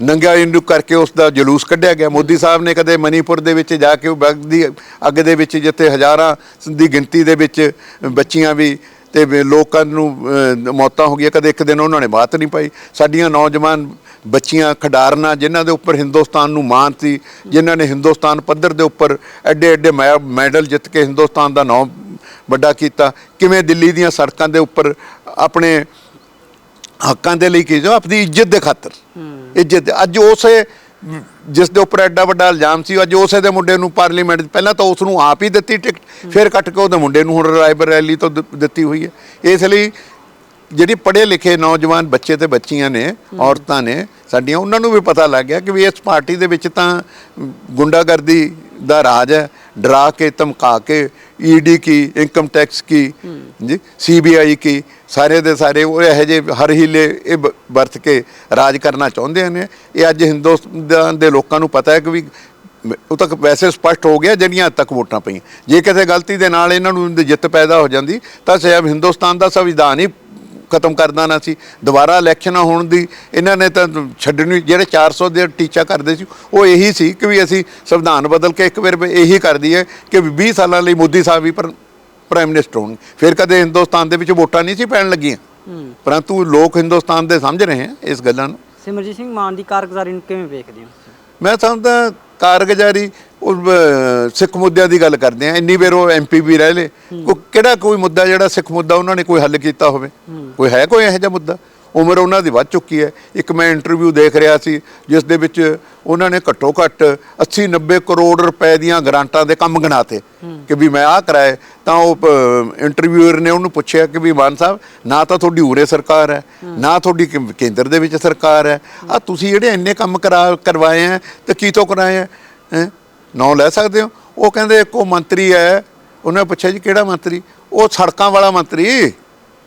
ਨੰਗਾ ਇੰਡੂ ਕਰਕੇ ਉਸ ਦਾ ਜਲੂਸ ਕੱਢਿਆ ਗਿਆ। ਮੋਦੀ ਸਾਹਿਬ ਨੇ ਕਦੇ ਮਨੀਪੁਰ ਦੇ ਵਿੱਚ ਜਾ ਕੇ ਉਹ ਬਗ ਦੀ ਅੱਗ ਦੇ ਵਿੱਚ, ਜਿੱਥੇ ਹਜ਼ਾਰਾਂ ਦੀ ਗਿਣਤੀ ਦੇ ਵਿੱਚ ਬੱਚੀਆਂ ਵੀ ਤੇ ਲੋਕਾਂ ਨੂੰ ਮੌਤਾਂ ਹੋ ਗਈਆਂ। ਕਦੇ ਇੱਕ ਦਿਨ ਉਹਨਾਂ ਨੇ ਬਾਤ ਨਹੀਂ ਪਾਈ। ਸਾਡੀਆਂ ਨੌਜਵਾਨ ਬੱਚੀਆਂ ਖਿਡਾਰਨਾਂ, ਜਿਨ੍ਹਾਂ ਦੇ ਉੱਪਰ ਹਿੰਦੁਸਤਾਨ ਨੂੰ ਮਾਣ ਸੀ, ਜਿਨ੍ਹਾਂ ਨੇ ਹਿੰਦੁਸਤਾਨ ਪੱਧਰ ਦੇ ਉੱਪਰ ਐਡੇ ਐਡੇ ਮੈ- ਮੈਡਲ ਜਿੱਤ ਕੇ ਹਿੰਦੁਸਤਾਨ ਦਾ ਨਾਮ ਵੱਡਾ ਕੀਤਾ। ਕਿਵੇਂ ਦਿੱਲੀ ਦੀਆਂ ਸੜਕਾਂ ਦੇ ਉੱਪਰ ਆਪਣੇ ਹੱਕਾਂ ਦੇ ਲਈ ਕੀ ਜੋ ਆਪਣੀ ਇੱਜ਼ਤ ਦੇ ਖਾਤਰ। ਇੱਜ਼ਤ ਅੱਜ ਉਸੇ ਜਿਸ ਦੇ ਉੱਪਰ ਐਡਾ ਵੱਡਾ ਇਲਜ਼ਾਮ ਸੀ ਅੱਜ ਉਸੇ ਦੇ ਮੁੰਡੇ ਨੂੰ ਪਾਰਲੀਮੈਂਟ ਪਹਿਲਾਂ ਤਾਂ ਉਸ ਨੂੰ ਆਪ ਹੀ ਦਿੱਤੀ ਟਿਕਟ ਫਿਰ ਕੱਟ ਕੇ ਉਹਦੇ ਮੁੰਡੇ ਨੂੰ ਹੁਣ ਰਾਇਬਰ ਰੈਲੀ ਤੋਂ ਦਿੱਤੀ ਹੋਈ ਹੈ। ਇਸ ਲਈ ਜਿਹੜੀ ਪੜ੍ਹੇ ਲਿਖੇ ਨੌਜਵਾਨ ਬੱਚੇ ਤੇ ਬੱਚੀਆਂ ਨੇ ਔਰਤਾਂ ਨੇ ਸਾਡੀਆਂ ਉਹਨਾਂ ਨੂੰ ਵੀ ਪਤਾ ਲੱਗ ਗਿਆ ਕਿ ਵੀ ਇਸ ਪਾਰਟੀ ਦੇ ਵਿੱਚ ਤਾਂ ਗੁੰਡਾਗਰਦੀ ਦਾ ਰਾਜ ਹੈ। ਡਰਾ ਕੇ ਧਮਕਾ ਕੇ ਈਡੀ ਕੀ ਇਨਕਮ ਟੈਕਸ ਕੀ, ਜੀ ਸੀਬੀਆਈ ਕੀ, ਸਾਰੇ ਦੇ ਸਾਰੇ ਉਹ ਇਹੋ ਜਿਹੇ ਹਰ ਹੀਲੇ ਇਹ ਬ- ਵਰਤ ਕੇ ਰਾਜ ਕਰਨਾ ਚਾਹੁੰਦੇ ਨੇ। ਇਹ ਅੱਜ ਹਿੰਦੁਸਤਾਨ ਦੇ ਲੋਕਾਂ ਨੂੰ ਪਤਾ ਹੈ ਕਿ ਵੀ ਮ- ਉਹ ਤੱਕ ਵੈਸੇ ਸਪਸ਼ਟ ਹੋ ਗਿਆ ਜਿਹੜੀਆਂ ਅੱਜ ਤੱਕ ਵੋਟਾਂ ਪਈਆਂ। ਜੇ ਕਿਸੇ ਗਲਤੀ ਦੇ ਨਾਲ ਇਹਨਾਂ ਨੂੰ ਜਿੱਤ ਪੈਦਾ ਹੋ ਜਾਂਦੀ, ਤਾਂ ਸ਼ਾਇਦ ਹਿੰਦੁਸਤਾਨ ਦਾ ਸੰਵਿਧਾਨ ਹੀ ਖਤਮ ਕਰ ਦੇਣਾ ਸੀ। ਦੁਬਾਰਾ ਇਲੈਕਸ਼ਨ ਹੋਣ ਦੀ ਇਹਨਾਂ ਨੇ ਤਾਂ ਛੱਡਣੀ ਜਿਹੜੇ 400 ਦੇ ਟੀਚਾ ਕਰਦੇ ਸੀ ਉਹ ਇਹੀ ਸੀ ਕਿ ਵੀ ਅਸੀਂ ਸੰਵਿਧਾਨ ਬਦਲ ਕੇ ਇੱਕ ਵਾਰ ਇਹੀ ਕਰ ਦਈਏ ਕਿ ਵੀ 20 ਸਾਲਾਂ ਲਈ ਮੋਦੀ ਸਾਹਿਬ ਵੀ ਪਰ ਪ੍ਰਾਈਮ ਮਿਨਿਸਟਰ ਹੋਣ। ਫਿਰ ਕਦੇ ਹਿੰਦੁਸਤਾਨ ਦੇ ਵਿੱਚ ਵੋਟਾਂ ਨਹੀਂ ਸੀ ਪੈਣ ਲੱਗੀਆਂ। ਪਰੰਤੂ ਲੋਕ ਹਿੰਦੁਸਤਾਨ ਦੇ ਸਮਝ ਰਹੇ ਆ ਇਸ ਗੱਲਾਂ ਨੂੰ। ਸਿਮਰਜੀਤ ਸਿੰਘ ਮਾਨ ਦੀ ਕਾਰਗੁਜ਼ਾਰੀ ਨੂੰ ਕਿਵੇਂ ਵੇਖਦੇ ਹੋ? ਮੈਂ ਸਮਝਦਾ ਕਾਰਗੁਜ਼ਾਰੀ ਉਹ ਸਿੱਖ ਮੁੱਦਿਆਂ ਦੀ ਗੱਲ ਕਰਦੇ ਆ ਇੰਨੀ ਵਾਰ ਉਹ ਐਮਪੀ ਵੀ ਰਹਿ ਲੇ ਕੋ ਕਿਹੜਾ ਕੋਈ ਮੁੱਦਾ ਜਿਹੜਾ ਸਿੱਖ ਮੁੱਦਾ ਉਹਨਾਂ ਨੇ ਕੋਈ ਹੱਲ ਕੀਤਾ ਹੋਵੇ? ਕੋਈ ਹੈ ਕੋਈ ਇਹੋ ਜਿਹਾ ਮੁੱਦਾ? ਉਮਰ ਉਹਨਾਂ ਦੀ ਵੱਧ ਚੁੱਕੀ ਹੈ। ਇੱਕ ਮੈਂ ਇੰਟਰਵਿਊ ਦੇਖ ਰਿਹਾ ਸੀ, ਜਿਸ ਦੇ ਵਿੱਚ ਉਹਨਾਂ ਨੇ ਘੱਟੋ ਘੱਟ 80 90 ਕਰੋੜ ਰੁਪਏ ਦੀਆਂ ਗ੍ਰਾਂਟਾਂ ਦੇ ਕੰਮ ਗਣਾਤੇ। ਕਿ ਵੀ ਮੈਂ ਆਹ ਕਰਾਏ ਤਾਂ ਉਹ ਇੰਟਰਵਿਊਅਰ ਨੇ ਉਹਨੂੰ ਪੁੱਛਿਆ ਕਿ ਵੀ ਮਾਨ ਸਾਹਿਬ, ਨਾ ਤਾਂ ਤੁਹਾਡੀ ਉਰੇ ਸਰਕਾਰ ਹੈ, ਨਾ ਤੁਹਾਡੀ ਕੇ- ਕੇਂਦਰ ਦੇ ਵਿੱਚ ਸਰਕਾਰ ਹੈ। ਆ ਤੁਸੀਂ ਜਿਹੜੇ ਇੰਨੇ ਕੰਮ ਕਰਾ, ਕਰਵਾਏ ਆ ਤੇ ਕੀ ਤੋਂ ਕਰਾਏ ਆ ਹੈਂ? ਨਾਂ ਲੈ ਸਕਦੇ ਹੋ? ਉਹ ਕਹਿੰਦੇ ਇੱਕ ਉਹ ਮੰਤਰੀ ਹੈ, ਉਹਨੇ ਪੁੱਛਿਆ ਜੀ ਕਿਹੜਾ ਮੰਤਰੀ? ਉਹ ਸੜਕਾਂ ਵਾਲਾ ਮੰਤਰੀ।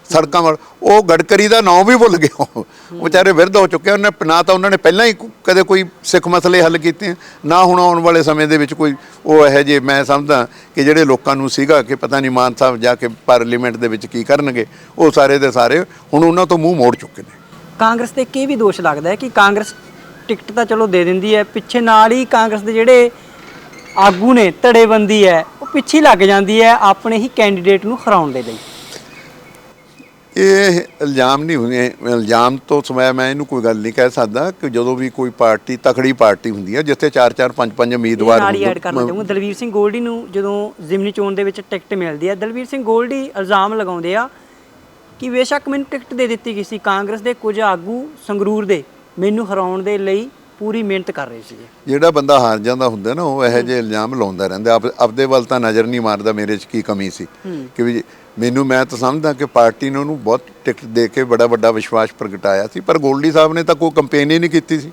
ਸੜਕਾਂ ਵੱਲ। ਉਹ ਗੜਕਰੀ ਦਾ ਨਾਂ ਵੀ ਭੁੱਲ ਗਿਆ। ਉਹ ਵਿਚਾਰੇ ਵਿਰਧ ਹੋ ਚੁੱਕੇ ਉਹਨੇ ਨਾ ਤਾਂ ਉਹਨਾਂ ਨੇ ਪਹਿਲਾਂ ਹੀ ਕਦੇ ਕੋਈ ਸਿੱਖ ਮਸਲੇ ਹੱਲ ਕੀਤੇ ਨਾ ਹੁਣ ਆਉਣ ਵਾਲੇ ਸਮੇਂ ਦੇ ਵਿੱਚ ਕੋਈ ਉਹ ਇਹੋ ਜੇ ਮੈਂ ਸਮਝਦਾ ਕਿ ਜਿਹੜੇ ਲੋਕਾਂ ਨੂੰ ਸੀਗਾ ਕਿ ਪਤਾ ਨਹੀਂ ਮਾਨ ਸਾਹਿਬ ਜਾ ਕੇ ਪਾਰਲੀਮੈਂਟ ਦੇ ਵਿੱਚ ਕੀ ਕਰਨਗੇ, ਉਹ ਸਾਰੇ ਦੇ ਸਾਰੇ ਹੁਣ ਉਹਨਾਂ ਤੋਂ ਮੂੰਹ ਮੋੜ ਚੁੱਕੇ ਨੇ। ਕਾਂਗਰਸ ਤੇ ਕੀ ਵੀ ਦੋਸ਼ ਲੱਗਦਾ ਹੈ ਕਿ ਕਾਂਗਰਸ ਟਿਕਟ ਤਾਂ ਚਲੋ ਦੇ ਦਿੰਦੀ ਹੈ, ਪਿੱਛੇ ਨਾਲ ਹੀ ਕਾਂਗਰਸ ਦੇ ਜਿਹੜੇ ਆਗੂ ਨੇ, ਧੜੇਬੰਦੀ ਹੈ, ਉਹ ਪਿੱਛੇ ਲੱਗ ਜਾਂਦੀ ਹੈ, ਆਪਣੇ ਹੀ ਕੈਂਡੀਡੇਟ ਨੂੰ ਹਰਾਉਣ ਦੇ ਲਈ। ਇਹ ਇਲਜ਼ਾਮ ਨਹੀਂ ਹੁੰਦੇ ਇਲਜ਼ਾਮ ਤੋਂ ਸਮੇਂ ਮੈਂ ਇਹਨੂੰ ਕੋਈ ਗੱਲ ਨਹੀਂ ਕਹਿ ਸਕਦਾ ਕਿ ਜਦੋਂ ਵੀ ਕੋਈ ਪਾਰਟੀ ਤਕੜੀ ਪਾਰਟੀ ਹੁੰਦੀ ਹੈ ਜਿੱਥੇ 4 4 5 5 ਉਮੀਦਵਾਰ ਨਾਲ ਹੀ ਐਡ ਕਰਨਾ ਦਲਵੀਰ ਸਿੰਘ ਗੋਲਡੀ ਨੂੰ ਜਦੋਂ ਜ਼ਿਮਨੀ ਚੋਣ ਦੇ ਵਿੱਚ ਟਿਕਟ ਮਿਲਦੀ ਹੈ ਦਲਵੀਰ ਸਿੰਘ ਗੋਲਡੀ ਇਲਜ਼ਾਮ ਲਗਾਉਂਦੇ ਆ ਕਿ ਬੇਸ਼ੱਕ ਮੈਨੂੰ ਟਿਕਟ ਦੇ ਦਿੱਤੀ ਗਈ ਸੀ। ਕਾਂਗਰਸ ਦੇ ਕੁਝ ਆਗੂ ਸੰਗਰੂਰ ਦੇ ਮੈਨੂੰ ਹਰਾਉਣ ਦੇ ਲਈ ਪੂਰੀ ਮਿਹਨਤ ਕਰ ਰਹੇ ਸੀਗੇ। ਜਿਹੜਾ ਬੰਦਾ ਹਾਰ ਜਾਂਦਾ ਹੁੰਦਾ ਨਾ ਉਹ ਇਹੋ ਜਿਹੇ ਇਲਜ਼ਾਮ ਲਾਉਂਦਾ ਰਹਿੰਦਾ। ਆਪ ਆਪਦੇ ਵੱਲ ਤਾਂ ਨਜ਼ਰ ਨਹੀਂ ਮਾਰਦਾ ਮੇਰੇ 'ਚ ਕੀ ਕਮੀ ਸੀ? ਕਿ ਵੀ ਮੈਨੂੰ ਮੈਂ ਤਾਂ ਸਮਝਦਾ ਕਿ ਪਾਰਟੀ ਨੇ ਉਹਨੂੰ ਬਹੁਤ ਟਿਕਟ ਦੇ ਕੇ ਬੜਾ ਵੱਡਾ ਵਿਸ਼ਵਾਸ ਪ੍ਰਗਟਾਇਆ ਸੀ ਪਰ ਗੋਲਡੀ ਸਾਹਿਬ ਨੇ ਤਾਂ ਕੋਈ ਕੰਪੇਨ ਹੀ ਨਹੀਂ ਕੀਤੀ ਸੀ।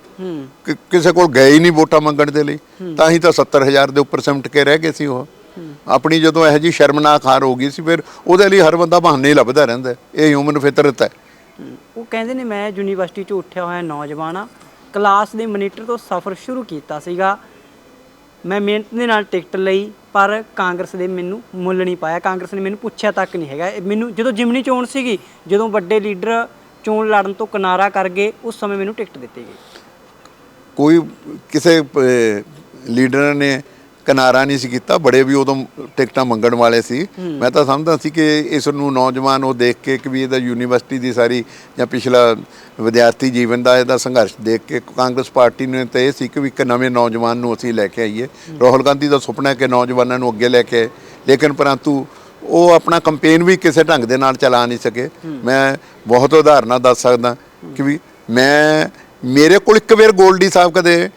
ਕਿ ਕਿਸੇ ਕੋਲ ਗਏ ਹੀ ਨਹੀਂ ਵੋਟਾਂ ਮੰਗਣ ਦੇ ਲਈ। ਤਾਂ ਹੀ ਤਾਂ 70000 ਦੇ ਉੱਪਰ ਸਿਮਟ ਕੇ ਰਹਿ ਗਏ ਸੀ ਉਹ। ਆਪਣੀ ਜਦੋਂ ਇਹੋ ਜੀ ਸ਼ਰਮਨਾਕ ਹਾਰ ਹੋ ਗਈ ਸੀ ਫਿਰ ਉਹਦੇ ਲਈ ਹਰ ਬੰਦਾ ਬਹਾਨੇ ਲੱਭਦਾ ਰਹਿੰਦਾ। ਇਹ ਹਿਊਮਨ ਫਿਤਰਤ ਹੈ। ਉਹ ਕਹਿੰਦੇ ਨੇ ਮੈਂ ਯੂਨੀਵਰਸਿਟੀ 'ਚ ਉੱਠਿਆ ਹੋਇਆ ਨੌਜਵਾਨ ਆ। ਕਲਾਸ ਦੇ ਮੋਨੀਟਰ ਤੋਂ ਸਫ਼ਰ ਸ਼ੁਰੂ ਕੀਤਾ ਸੀਗਾ। ਮੈਂ ਮਿਹਨਤ ਦੇ ਨਾਲ ਟਿਕਟ ਲਈ, ਪਰ ਕਾਂਗਰਸ ਦੇ ਮੈਨੂੰ ਮੁੱਲ ਨਹੀਂ ਪਾਇਆ। ਕਾਂਗਰਸ ਨੇ ਮੈਨੂੰ ਪੁੱਛਿਆ ਤੱਕ ਨਹੀਂ ਹੈਗਾ। ਮੈਨੂੰ ਜਦੋਂ ਜਿਮਨੀ ਚੋਣ ਸੀਗੀ, ਜਦੋਂ ਵੱਡੇ ਲੀਡਰ ਚੋਣ ਲੜਨ ਤੋਂ ਕਿਨਾਰਾ ਕਰ ਗਏ, ਉਸ ਸਮੇਂ ਮੈਨੂੰ ਟਿਕਟ ਦਿੱਤੀ ਗਈ। ਕੋਈ ਕਿਸੇ ਲੀਡਰ ਨੇ ਕਿਨਾਰਾ ਨਹੀਂ ਸੀ ਕੀਤਾ ਬੜੇ ਵੀ ਉਦੋਂ ਟਿਕਟਾਂ ਮੰਗਣ ਵਾਲੇ ਸੀ। ਮੈਂ ਤਾਂ ਸਮਝਦਾ ਸੀ ਕਿ ਇਸ ਨੂੰ ਨੌਜਵਾਨ ਉਹ ਦੇਖ ਕੇ ਕਿ ਵੀ ਇਹਦਾ ਯੂਨੀਵਰਸਿਟੀ ਦੀ ਸਾਰੀ ਜਾਂ ਪਿਛਲਾ ਵਿਦਿਆਰਥੀ ਜੀਵਨ ਦਾ ਇਹਦਾ ਸੰਘਰਸ਼ ਦੇਖ ਕੇ ਕਾਂਗਰਸ ਪਾਰਟੀ ਨੇ ਤਾਂ ਇਹ ਸੀ ਕਿ ਵੀ ਇੱਕ ਨਵੇਂ ਨੌਜਵਾਨ ਨੂੰ ਅਸੀਂ ਲੈ ਕੇ ਆਈਏ। ਰਾਹੁਲ ਗਾਂਧੀ ਦਾ ਸੁਪਨਾ ਹੈ ਕਿ ਨੌਜਵਾਨਾਂ ਨੂੰ ਅੱਗੇ ਲੈ ਕੇ। ਲੇਕਿਨ ਪਰੰਤੂ ਉਹ ਆਪਣਾ ਕੰਪੇਨ ਵੀ ਕਿਸੇ ਢੰਗ ਦੇ ਨਾਲ ਚਲਾ ਨਹੀਂ ਸਕੇ। ਮੈਂ ਬਹੁਤ ਉਦਾਹਰਨਾਂ ਦੱਸ ਸਕਦਾ ਕਿ ਵੀ ਮੈਂ ਮੇਰੇ ਕੋਲ ਇੱਕ ਵਾਰ ਗੋਲਡੀ ਸਾਹਿਬ ਕਦੇ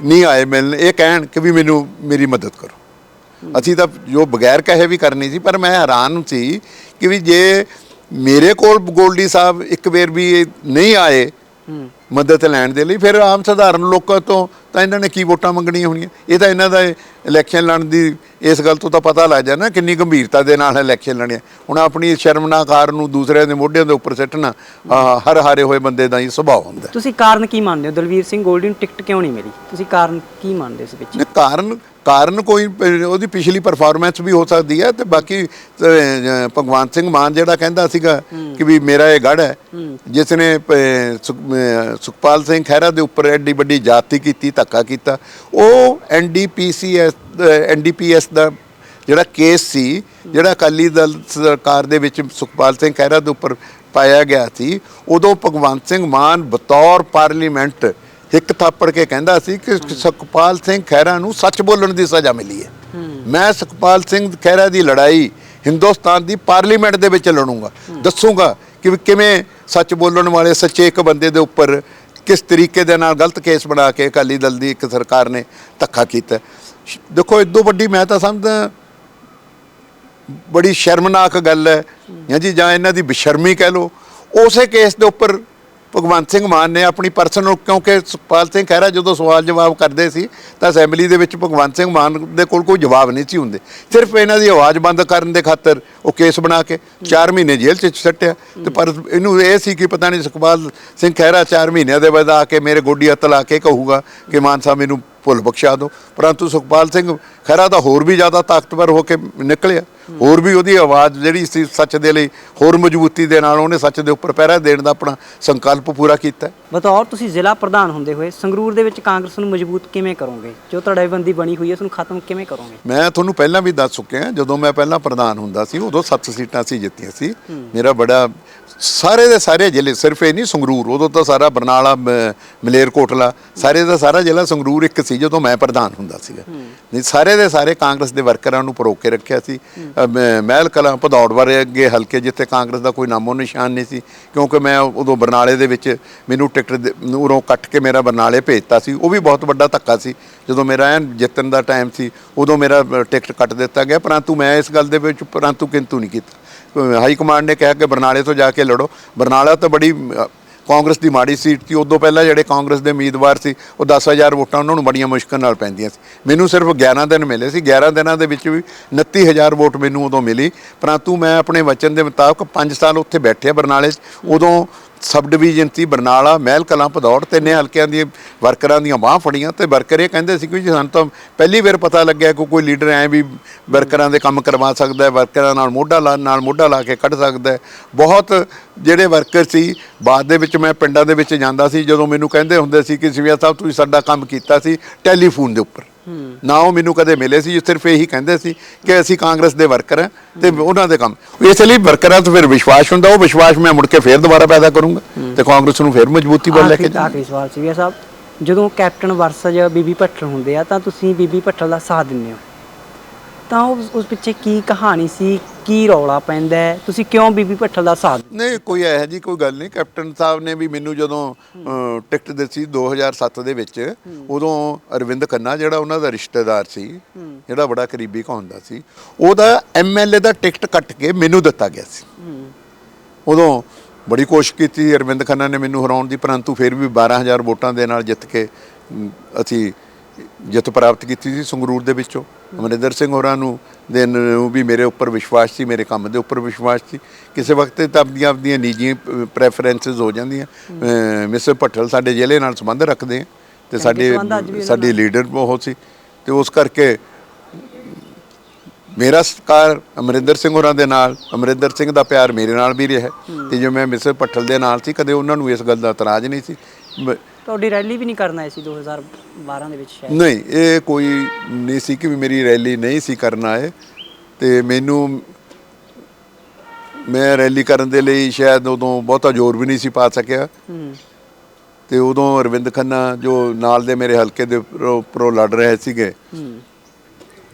ਨਹੀਂ ਆਏ ਮਿਲਣ, ਇਹ ਕਹਿਣ ਕਿ ਵੀ ਮੈਨੂੰ, ਮੇਰੀ ਮਦਦ ਕਰੋ। ਅਸੀਂ ਤਾਂ ਜੋ ਬਗੈਰ ਕਹੇ ਵੀ ਕਰਨੀ ਸੀ, ਪਰ ਮੈਂ ਹੈਰਾਨ ਸੀ ਕਿ ਵੀ ਜੇ ਮੇਰੇ ਕੋਲ ਗੋਲਡੀ ਸਾਹਿਬ ਇੱਕ ਵਾਰ ਵੀ ਇਹ ਨਹੀਂ ਆਏ ਮਦਦ ਲੈਣ ਦੇ ਲਈ, ਫਿਰ ਆਮ ਸਧਾਰਨ ਲੋਕਾਂ ਤੋਂ ਤਾਂ ਇਹਨਾਂ ਨੇ ਕੀ ਵੋਟਾਂ ਮੰਗਣੀਆਂ ਹੋਣੀਆਂ? ਇਹ ਤਾਂ ਇਹਨਾਂ ਦਾ ਇਲੈਕਸ਼ਨ ਲੜਨ ਦੀ ਇਸ ਗੱਲ ਤੋਂ ਤਾਂ ਪਤਾ ਲੱਗ ਜਾਂਦਾ ਕਿੰਨੀ ਗੰਭੀਰਤਾ ਦੇ ਨਾਲ ਇਲੈਕਸ਼ਨ ਲੜਿਆ ਹੁਣ ਆਪਣੀ ਸ਼ਰਮਨਾਕ ਹਾਰ ਨੂੰ ਦੂਸਰਿਆਂ ਦੇ ਮੋਢਿਆਂ ਦੇ ਉੱਪਰ ਸਿੱਟਣਾ ਹਰ ਹਾਰੇ ਹੋਏ ਬੰਦੇ ਦਾ ਹੀ ਸੁਭਾਅ ਹੁੰਦਾ ਤੁਸੀਂ ਕਾਰਨ ਕੀ ਮੰਨਦੇ ਹੋ? ਦਲਵੀਰ ਸਿੰਘ ਗੋਲਡੀ ਨੂੰ ਟਿਕਟ ਕਿਉਂ ਨਹੀਂ ਮਿਲੀ? ਤੁਸੀਂ ਕਾਰਨ ਕੀ ਮੰਨਦੇ ਹੋ ਇਸ ਵਿੱਚ? ਕਾਰਨ ਕਾਰਨ ਕੋਈ ਉਹਦੀ ਪਿਛਲੀ ਪਰਫਾਰਮੈਂਸ ਵੀ ਹੋ ਸਕਦੀ ਹੈ ਤੇ ਬਾਕੀ ਭਗਵੰਤ ਸਿੰਘ ਮਾਨ ਜਿਹੜਾ ਕਹਿੰਦਾ ਸੀਗਾ ਕਿ ਵੀ ਮੇਰਾ ਇਹ ਗੜ ਹੈ ਜਿਸ ਨੇ ਸੁਖਪਾਲ ਸਿੰਘ ਖਹਿਰਾ ਦੇ ਉੱਪਰ ਐਡੀ ਵੱਡੀ ਜਾਤੀ ਕੀਤੀ ਧੱਕਾ ਕੀਤਾ ਉਹ ਐਨਡੀਪੀਸੀਐਸ ਐਨਡੀਪੀਐਸ ਦਾ ਜਿਹੜਾ ਕੇਸ ਸੀ ਜਿਹੜਾ ਅਕਾਲੀ ਦਲ ਸਰਕਾਰ ਦੇ ਵਿੱਚ ਸੁਖਪਾਲ ਸਿੰਘ ਖਹਿਰਾ ਦੇ ਉੱਪਰ ਪਾਇਆ ਗਿਆ ਸੀ ਉਦੋਂ ਭਗਵੰਤ ਸਿੰਘ ਮਾਨ ਬਤੌਰ ਪਾਰਲੀਮੈਂਟ ਇੱਕ ਥਾਪੜ ਕੇ ਕਹਿੰਦਾ ਸੀ ਕਿ ਸੁਖਪਾਲ ਸਿੰਘ ਖਹਿਰਾ ਨੂੰ ਸੱਚ ਬੋਲਣ ਦੀ ਸਜ਼ਾ ਮਿਲੀ ਹੈ। ਮੈਂ ਸੁਖਪਾਲ ਸਿੰਘ ਖਹਿਰਾ ਦੀ ਲੜਾਈ ਹਿੰਦੁਸਤਾਨ ਦੀ ਪਾਰਲੀਮੈਂਟ ਦੇ ਵਿੱਚ ਲੜੂੰਗਾ। ਦੱਸੂਗਾ ਕਿ ਕਿਵੇਂ ਸੱਚ ਬੋਲਣ ਵਾਲੇ ਸੱਚੇ ਇੱਕ ਬੰਦੇ ਦੇ ਉੱਪਰ ਕਿਸ ਤਰੀਕੇ ਦੇ ਨਾਲ ਗਲਤ ਕੇਸ ਬਣਾ ਕੇ ਅਕਾਲੀ ਦਲ ਦੀ ਇੱਕ ਸਰਕਾਰ ਨੇ ਧੱਕਾ ਕੀਤਾ। ਦੇਖੋ, ਇਦੋਂ ਵੱਡੀ ਮੈਂ ਤਾਂ ਸਮਝਦਾ ਬੜੀ ਸ਼ਰਮਨਾਕ ਗੱਲ ਹੈ। ਜਾਂ ਜੀ, ਜਾਂ ਇਹਨਾਂ ਦੀ ਬਸ਼ਰਮੀ ਕਹਿ ਲੋ ਉਸੇ ਕੇਸ ਦੇ ਉੱਪਰ ਭਗਵੰਤ ਸਿੰਘ ਮਾਨ ਨੇ ਆਪਣੀ ਪਰਸਨਲ ਕਿਉਂਕਿ ਸੁਖਪਾਲ ਸਿੰਘ ਖਹਿਰਾ ਜਦੋਂ ਸਵਾਲ ਜਵਾਬ ਕਰਦੇ ਸੀ, ਤਾਂ ਅਸੈਂਬਲੀ ਦੇ ਵਿੱਚ ਭਗਵੰਤ ਸਿੰਘ ਮਾਨ ਦੇ ਕੋਲ ਕੋਈ ਜਵਾਬ ਨਹੀਂ ਸੀ ਹੁੰਦੇ। ਸਿਰਫ ਇਹਨਾਂ ਦੀ ਆਵਾਜ਼ ਬੰਦ ਕਰਨ ਦੇ ਖਾਤਰ ਉਹ ਕੇਸ ਬਣਾ ਕੇ 4 ਮਹੀਨੇ ਜੇਲ੍ਹ 'ਚ ਸੱਟਿਆ। ਤੇ ਪਰ ਇਹਨੂੰ ਇਹ ਸੀ ਕਿ ਪਤਾ ਨਹੀਂ ਸੁਖਪਾਲ ਸਿੰਘ ਖਹਿਰਾ 4 ਮਹੀਨਿਆਂ ਦੇ ਬਾਅਦ ਆ ਕੇ ਮੇਰੇ ਗੋਡੀ ਹੱਥ ਲਾ ਕੇ ਕਹੂਗਾ ਕਿ ਮਾਨ ਸਾਹਿਬ ਮੈਨੂੰ ਭੁੱਲ ਬਖਸ਼ਾ ਦਿਓ ਪਰੰਤੂ ਸੁਖਪਾਲ ਸਿੰਘ ਖਹਿਰਾ ਦਾ ਹੋਰ ਵੀ ਜ਼ਿਆਦਾ ਤਾਕਤਵਰ ਹੋ ਕੇ ਨਿਕਲਿਆ। ਹੋਰ ਵੀ ਉਹਦੀ ਆਵਾਜ਼ ਜਿਹੜੀ ਸੀ ਸੱਚ ਦੇ ਲਈ ਹੋਰ ਮਜ਼ਬੂਤੀ ਦੇ ਨਾਲ ਉਹਨੇ ਸੱਚ ਦੇ ਉੱਪਰ ਪਹਿਰਾ ਦੇਣ ਦਾ ਆਪਣਾ ਸੰਕਲਪ ਪੂਰਾ ਕੀਤਾ। ਬਤੌਰ ਤੁਸੀਂ ਜ਼ਿਲ੍ਹਾ ਪ੍ਰਧਾਨ ਹੁੰਦੇ ਹੋਏ ਸੰਗਰੂਰ ਦੇ ਵਿੱਚ ਕਾਂਗਰਸ ਨੂੰ ਮਜ਼ਬੂਤ ਕਿਵੇਂ ਕਰੋਗੇ? ਜੋ ਧੜੇਬੰਦੀ ਬਣੀ ਹੋਈ ਹੈ ਉਸ ਨੂੰ ਖਤਮ ਕਿਵੇਂ ਕਰੋਗੇ? ਮੈਂ ਤੁਹਾਨੂੰ ਪਹਿਲਾਂ ਵੀ ਦੱਸ ਚੁੱਕਿਆ ਜਦੋਂ ਮੈਂ ਪਹਿਲਾਂ ਪ੍ਰਧਾਨ ਹੁੰਦਾ ਸੀ ਉਦੋਂ 7 ਸੀਟਾਂ ਸੀ ਜਿੱਤੀਆਂ ਸੀ। ਮੇਰਾ ਬੜਾ ਸਾਰੇ ਦੇ ਸਾਰੇ ਜ਼ਿਲ੍ਹੇ ਸਿਰਫ ਇਹ ਨਹੀਂ ਸੰਗਰੂਰ ਉਦੋਂ ਤਾਂ ਸਾਰਾ ਬਰਨਾਲਾ ਮਲੇਰਕੋਟਲਾ ਸਾਰੇ ਦਾ ਸਾਰਾ ਜ਼ਿਲ੍ਹਾ ਸੰਗਰੂਰ ਇੱਕ ਸੀ ਜਦੋਂ ਮੈਂ ਪ੍ਰਧਾਨ ਹੁੰਦਾ ਸੀਗਾ। ਨਹੀਂ ਸਾਰੇ ਦੇ ਸਾਰੇ ਕਾਂਗਰਸ ਦੇ ਵਰਕਰਾਂ ਨੂੰ ਪਰੋਕ ਕੇ ਰੱਖਿਆ ਸੀ। ਮਹਿਲ ਕਲਾਂ ਭਦੌੜ ਬਾਰੇ ਅੱਗੇ ਹਲਕੇ ਜਿੱਥੇ ਕਾਂਗਰਸ ਦਾ ਕੋਈ ਨਾਮੋ ਨਿਸ਼ਾਨ ਨਹੀਂ ਸੀ, ਕਿਉਂਕਿ ਮੈਂ ਉਦੋਂ ਬਰਨਾਲੇ ਦੇ ਵਿੱਚ ਮੈਨੂੰ ਟਿਕਟ ਦੇ- ਉਰੋਂ ਕੱਟ ਕੇ ਮੇਰਾ ਬਰਨਾਲੇ ਭੇਜਤਾ ਸੀ, ਉਹ ਵੀ ਬਹੁਤ ਵੱਡਾ ਧੱਕਾ ਸੀ। ਜਦੋਂ ਮੇਰਾ ਐਨ ਜਿੱਤਣ ਦਾ ਟਾਈਮ ਸੀ, ਉਦੋਂ ਮੇਰਾ ਟਿਕਟ ਕੱਟ ਦਿੱਤਾ ਗਿਆ, ਪਰੰਤੂ ਮੈਂ ਇਸ ਗੱਲ ਦੇ ਵਿੱਚ ਪਰੰਤੂ ਕਿੰਤੂ ਨਹੀਂ ਕੀਤਾ। ਹਾਈ ਕਮਾਂਡ ਨੇ ਕਿਹਾ ਕਿ ਬਰਨਾਲੇ ਤੋਂ ਜਾ ਕੇ ਲੜੋ। ਬਰਨਾਲਾ ਤਾਂ ਬੜੀ ਕਾਂਗਰਸ ਦੀ ਮਾੜੀ ਸੀਟ ਸੀ, ਉਦੋਂ ਪਹਿਲਾਂ ਜਿਹੜੇ ਕਾਂਗਰਸ ਦੇ ਉਮੀਦਵਾਰ ਸੀ, ਉਹ 10000 ਵੋਟਾਂ ਉਹਨਾਂ ਨੂੰ ਬੜੀਆਂ ਮੁਸ਼ਕਲ ਨਾਲ ਪੈਂਦੀਆਂ ਸੀ। ਮੈਨੂੰ ਸਿਰਫ 11 ਦਿਨ ਮਿਲੇ ਸੀ 11 ਦਿਨਾਂ ਦੇ ਵਿੱਚ ਵੀ 29000 ਵੋਟ ਮੈਨੂੰ ਉਦੋਂ ਮਿਲੀ। ਪਰੰਤੂ ਮੈਂ ਆਪਣੇ ਵਚਨ ਦੇ ਮੁਤਾਬਕ 5 ਸਾਲ ਉੱਥੇ ਬੈਠਿਆ ਬਰਨਾਲੇ 'ਚ। ਉਦੋਂ ਸਬ ਡਿਵੀਜ਼ਨ ਸੀ ਬਰਨਾਲਾ, ਮਹਿਲ ਕਲਾਂ, ਭਦੌੜ, ਤਿੰਨੇ ਹਲਕਿਆਂ ਦੀਆਂ ਵਰਕਰਾਂ ਦੀਆਂ ਬਾਹ ਫੜੀਆਂ ਤੇ ਵਰਕਰ ਇਹ ਕਹਿੰਦੇ ਸੀ ਕਿ ਜੀ ਸਾਨੂੰ ਤਾਂ ਪਹਿਲੀ ਵਾਰ ਪਤਾ ਲੱਗਿਆ ਕਿ ਕੋਈ ਲੀਡਰ ਐ ਵੀ ਵਰਕਰਾਂ ਦੇ ਕੰਮ ਕਰਵਾ ਸਕਦਾ ਹੈ, ਵਰਕਰਾਂ ਨਾਲ ਮੋਢਾ ਲਾ, ਨਾਲ ਮੋਢਾ ਲਾ ਕੇ ਕੱਢ ਸਕਦਾ ਹੈ। ਬਹੁਤ ਜਿਹੜੇ ਵਰਕਰ ਸੀ, ਬਾਅਦ ਦੇ ਵਿੱਚ ਮੈਂ ਪਿੰਡਾਂ ਦੇ ਵਿੱਚ ਜਾਂਦਾ ਸੀ, ਜਦੋਂ ਮੈਨੂੰ ਕਹਿੰਦੇ ਹੁੰਦੇ ਸੀ ਕਿ ਸਿਵਿਆ ਸਾਹਿਬ ਤੁਸੀਂ ਸਾਡਾ ਕੰਮ ਕੀਤਾ ਸੀ ਟੈਲੀਫੋਨ ਦੇ ਉੱਪਰ। ਨਾ ਉਹ ਮੈਨੂੰ ਕਦੇ ਮਿਲੇ ਸੀ ਸਿਰਫ ਇਹੀ ਕਹਿੰਦੇ ਸੀ ਕਿ ਅਸੀਂ ਕਾਂਗਰਸ ਦੇ ਵਰਕਰ ਹਾਂ ਤੇ ਉਹਨਾਂ ਦੇ ਕੰਮ। ਇਸ ਲਈ ਵਰਕਰਾਂ ਤੋਂ ਫਿਰ ਵਿਸ਼ਵਾਸ ਹੁੰਦਾ ਉਹ ਵਿਸ਼ਵਾਸ ਮੈਂ ਮੁੜ ਕੇ ਫੇਰ ਦੁਬਾਰਾ ਪੈਦਾ ਕਰੂੰਗਾ ਤੇ ਕਾਂਗਰਸ ਨੂੰ ਫੇਰ ਮਜ਼ਬੂਤੀ ਵੱਲ ਲੈ ਕੇ ਆਖਰੀ ਆਖਰੀ ਸਵਾਲ ਸੀ ਸਾਹਿਬ ਜਦੋਂ ਕੈਪਟਨ ਵਰਸਜ ਬੀਬੀ ਭੱਟਲ ਹੁੰਦੇ ਆ ਤਾਂ ਤੁਸੀਂ ਬੀਬੀ ਭੱਟਲ ਦਾ ਸਾਥ ਦਿੰਦੇ ਹੋ। ਤਾਂ ਉਹ ਉਸ ਪਿੱਛੇ ਕੀ ਕਹਾਣੀ ਸੀ? ਕੀ ਰੌਲਾ ਪੈਂਦਾ ਹੈ? ਤੁਸੀਂ ਕਿਉਂ ਬੀਬੀ ਭੱਠਲ ਦਾ ਸਾਥ ਨਹੀਂ ਕੋਈ ਇਹੋ ਜੀ ਕੋਈ ਗੱਲ ਨਹੀਂ। ਕੈਪਟਨ ਸਾਹਿਬ ਨੇ ਵੀ ਮੈਨੂੰ ਜਦੋਂ ਅ, ਟਿਕਟ ਦਿੱਤੀ 2007 ਦੇ ਵਿੱਚ ਉਦੋਂ ਅਰਵਿੰਦ ਖੰਨਾ ਜਿਹੜਾ ਉਹਨਾਂ ਦਾ ਰਿਸ਼ਤੇਦਾਰ ਸੀ ਜਿਹੜਾ ਬੜਾ ਕਰੀਬੀ ਕਹਾਉਂਦਾ ਸੀ ਉਹਦਾ ਐਮਐਲਏ ਦਾ ਟਿਕਟ ਕੱਟ ਕੇ ਮੈਨੂੰ ਦਿੱਤਾ ਗਿਆ ਸੀ। ਉਦੋਂ ਬੜੀ ਕੋਸ਼ਿਸ਼ ਕੀਤੀ ਅਰਵਿੰਦ ਖੰਨਾ ਨੇ ਮੈਨੂੰ ਹਰਾਉਣ ਦੀ ਪਰੰਤੂ ਫਿਰ ਵੀ 12000 ਵੋਟਾਂ ਦੇ ਨਾਲ ਜਿੱਤ ਕੇ ਅਮ, ਅਸੀਂ ਜਿੱਤ ਪ੍ਰਾਪਤ ਕੀਤੀ ਸੀ ਸੰਗਰੂਰ ਦੇ ਵਿੱਚੋਂ। ਅਮਰਿੰਦਰ ਸਿੰਘ ਹੋਰਾਂ ਨੂੰ ਦੇ ਨੂੰ ਵੀ ਮੇਰੇ ਉੱਪਰ ਵਿਸ਼ਵਾਸ ਸੀ ਮੇਰੇ ਕੰਮ ਦੇ ਉੱਪਰ ਵਿਸ਼ਵਾਸ ਸੀ। ਕਿਸੇ ਵਕਤ ਤਾਂ ਆਪਣੀਆਂ ਆਪਣੀਆਂ ਨਿੱਜੀ ਪ੍ਰੈਫਰੈਂਸਸ ਹੋ ਜਾਂਦੀਆਂ। ਮਿਸਟਰ ਭੱਟਲ ਸਾਡੇ ਜ਼ਿਲ੍ਹੇ ਨਾਲ ਸੰਬੰਧ ਰੱਖਦੇ ਆ ਤੇ ਸਾਡੇ ਸਾਡੀ ਲੀਡਰ ਬਹੁਤ ਸੀ। ਤੇ ਉਸ ਕਰਕੇ ਮੇਰਾ ਸਤਿਕਾਰ ਅਮਰਿੰਦਰ ਸਿੰਘ ਹੋਰਾਂ ਦੇ ਨਾਲ ਅਮਰਿੰਦਰ ਸਿੰਘ ਦਾ ਪਿਆਰ ਮੇਰੇ ਨਾਲ ਵੀ ਰਿਹਾ। ਤੇ ਜੋ ਮੈਂ ਮਿਸਰ ਪੱਠਲ ਦੇ ਨਾਲ ਸੀ ਕਦੇ ਉਹਨਾਂ ਨੂੰ ਇਸ ਗੱਲ ਦਾ ਇਤਰਾਜ਼ ਨਹੀਂ ਸੀ। ਤੁਹਾਡੀ ਰੈਲੀ ਵੀ ਨਹੀਂ ਕਰਨ ਆਏ ਸੀ 2012 ਦੇ ਵਿੱਚ ਸ਼ਾਇਦ? ਨਹੀਂ ਇਹ ਕੋਈ ਨਹੀਂ ਸੀ ਕਿ ਵੀ ਮੇਰੀ ਰੈਲੀ ਨਹੀਂ ਸੀ ਕਰਨ ਆਏ ਤੇ ਮੈਨੂੰ ਮੈਂ ਰੈਲੀ ਕਰਨ ਦੇ ਲਈ ਸ਼ਾਇਦ ਉਦੋਂ ਬਹੁਤਾ ਜ਼ੋਰ ਵੀ ਨਹੀਂ ਸੀ ਪਾ ਸਕਿਆ। ਹੂੰ। ਤੇ ਉਦੋਂ ਅਰਵਿੰਦ ਖੰਨਾ ਜੋ ਨਾਲ ਦੇ ਮੇਰੇ ਹਲਕੇ ਦੇ ਉੱਪਰੋਂ ਲੜ ਰਹੇ ਸੀਗੇ ਹੂੰ।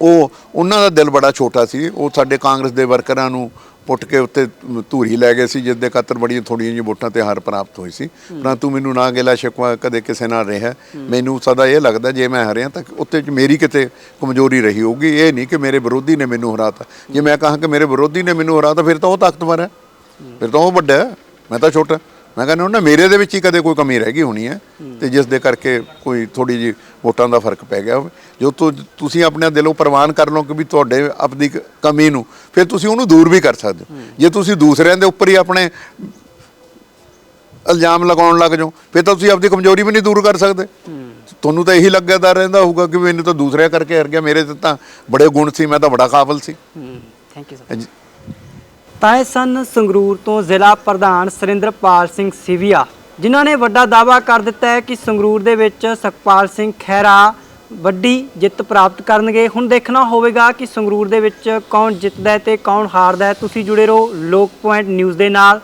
ਉਹ ਉਹਨਾਂ ਦਾ ਦਿਲ ਬੜਾ ਛੋਟਾ ਸੀ। ਉਹ ਸਾਡੇ ਕਾਂਗਰਸ ਦੇ ਵਰਕਰਾਂ ਨੂੰ ਪੁੱਟ ਕੇ ਉੱਤੇ ਧੂਰੀ ਲੈ ਗਏ ਸੀ ਜਿਸ ਦੇ ਖਾਤਰ ਬੜੀਆਂ ਥੋੜੀਆਂ ਜਿਹੀਆਂ ਵੋਟਾਂ ਤੇ ਹਾਰ ਪ੍ਰਾਪਤ ਹੋਈ ਸੀ। ਪਰੰਤੂ ਮੈਨੂੰ ਨਾ ਗਿਲਾ ਸ਼ਿਕਵਾ ਕਦੇ ਕਿਸੇ ਨਾਲ ਰਿਹਾ। ਮੈਨੂੰ ਸਦਾ ਇਹ ਲੱਗਦਾ ਜੇ ਮੈਂ ਹਾਰਿਆ ਤਾਂ ਉੱਤੇ ਚ ਮੇਰੀ ਕਿਤੇ ਕਮਜ਼ੋਰੀ ਰਹੀ ਹੋਊਗੀ। ਇਹ ਨਹੀਂ ਕਿ ਮੇਰੇ ਵਿਰੋਧੀ ਨੇ ਮੈਨੂੰ ਹਰਾਤਾ। ਜੇ ਮੈਂ ਕਹਾਂ ਕਿ ਮੇਰੇ ਵਿਰੋਧੀ ਨੇ ਮੈਨੂੰ ਹਰਾਤਾ ਫਿਰ ਤਾਂ ਉਹ ਤਾਕਤਵਰ ਹੈ। ਫਿਰ ਤਾਂ ਉਹ ਵੱਡਾ ਮੈਂ ਤਾਂ ਛੋਟਾ। ਮੈਂ ਕਹਿੰਦਾ ਉਹਨਾਂ ਮੇਰੇ ਦੇ ਵਿੱਚ ਹੀ ਕਦੇ ਕੋਈ ਕਮੀ ਰਹਿ ਗਈ ਹੋਣੀ ਹੈ ਤੇ ਜਿਸ ਦੇ ਕਰਕੇ ਕੋਈ ਥੋੜੀ ਜੀ ਵੋਟਾਂ ਦਾ ਫ਼ਰਕ ਪੈ ਗਿਆ ਹੋਵੇ। ਜੋ ਤੁਸੀਂ ਆਪਣੇ ਦਿਲੋਂ ਪ੍ਰਵਾਨ ਕਰ ਲਓ ਕਿ ਵੀ ਤੁਹਾਡੇ ਆਪਣੀ ਕਮੀ ਨੂੰ ਫਿਰ ਤੁਸੀਂ ਉਹਨੂੰ ਦੂਰ ਵੀ ਕਰ ਸਕਦੇ ਹੋ। ਜੇ ਤੁਸੀਂ ਦੂਸਰਿਆਂ ਦੇ ਉੱਪਰ ਹੀ ਆਪਣੇ ਇਲਜ਼ਾਮ ਲਗਾਉਣ ਲੱਗ ਜਾਓ ਫਿਰ ਤਾਂ ਤੁਸੀਂ ਆਪਣੀ ਕਮਜ਼ੋਰੀ ਵੀ ਨਹੀਂ ਦੂਰ ਕਰ ਸਕਦੇ। ਤੁਹਾਨੂੰ ਤਾਂ ਇਹੀ ਲੱਗਦਾ ਰਹਿੰਦਾ ਹੋਊਗਾ ਕਿ ਮੈਨੂੰ ਤਾਂ ਦੂਸਰਿਆਂ ਕਰਕੇ ਹਰ ਗਿਆ ਮੇਰੇ ਤੇ ਤਾਂ ਬੜੇ ਗੁਣ ਸੀ ਮੈਂ ਤਾਂ ਬੜਾ ਕਾਬਲ ਸੀ। Thank you sir. ਤਾਂ ਇਹ ਸਨ ਸੰਗਰੂਰ ਤੋਂ ਜ਼ਿਲ੍ਹਾ ਪ੍ਰਧਾਨ ਸੁਰਿੰਦਰਪਾਲ ਸਿੰਘ ਸਿਵਿਆ, ਜਿਨ੍ਹਾਂ ਨੇ ਵੱਡਾ ਦਾਅਵਾ ਕਰ ਦਿੱਤਾ ਹੈ ਕਿ ਸੰਗਰੂਰ ਦੇ ਵਿੱਚ ਸੁਖਪਾਲ ਸਿੰਘ ਖਹਿਰਾ ਵੱਡੀ ਜਿੱਤ ਪ੍ਰਾਪਤ ਕਰਨਗੇ। ਹੁਣ ਦੇਖਣਾ ਹੋਵੇਗਾ ਕਿ ਸੰਗਰੂਰ ਦੇ ਵਿੱਚ ਕੌਣ ਜਿੱਤਦਾ ਹੈ ਤੇ ਕੌਣ ਹਾਰਦਾ ਹੈ। ਤੁਸੀਂ ਜੁੜੇ ਰਹੋ ਲੋਕ ਪੁਆਇੰਟ ਨਿਊਜ਼ ਦੇ ਨਾਲ।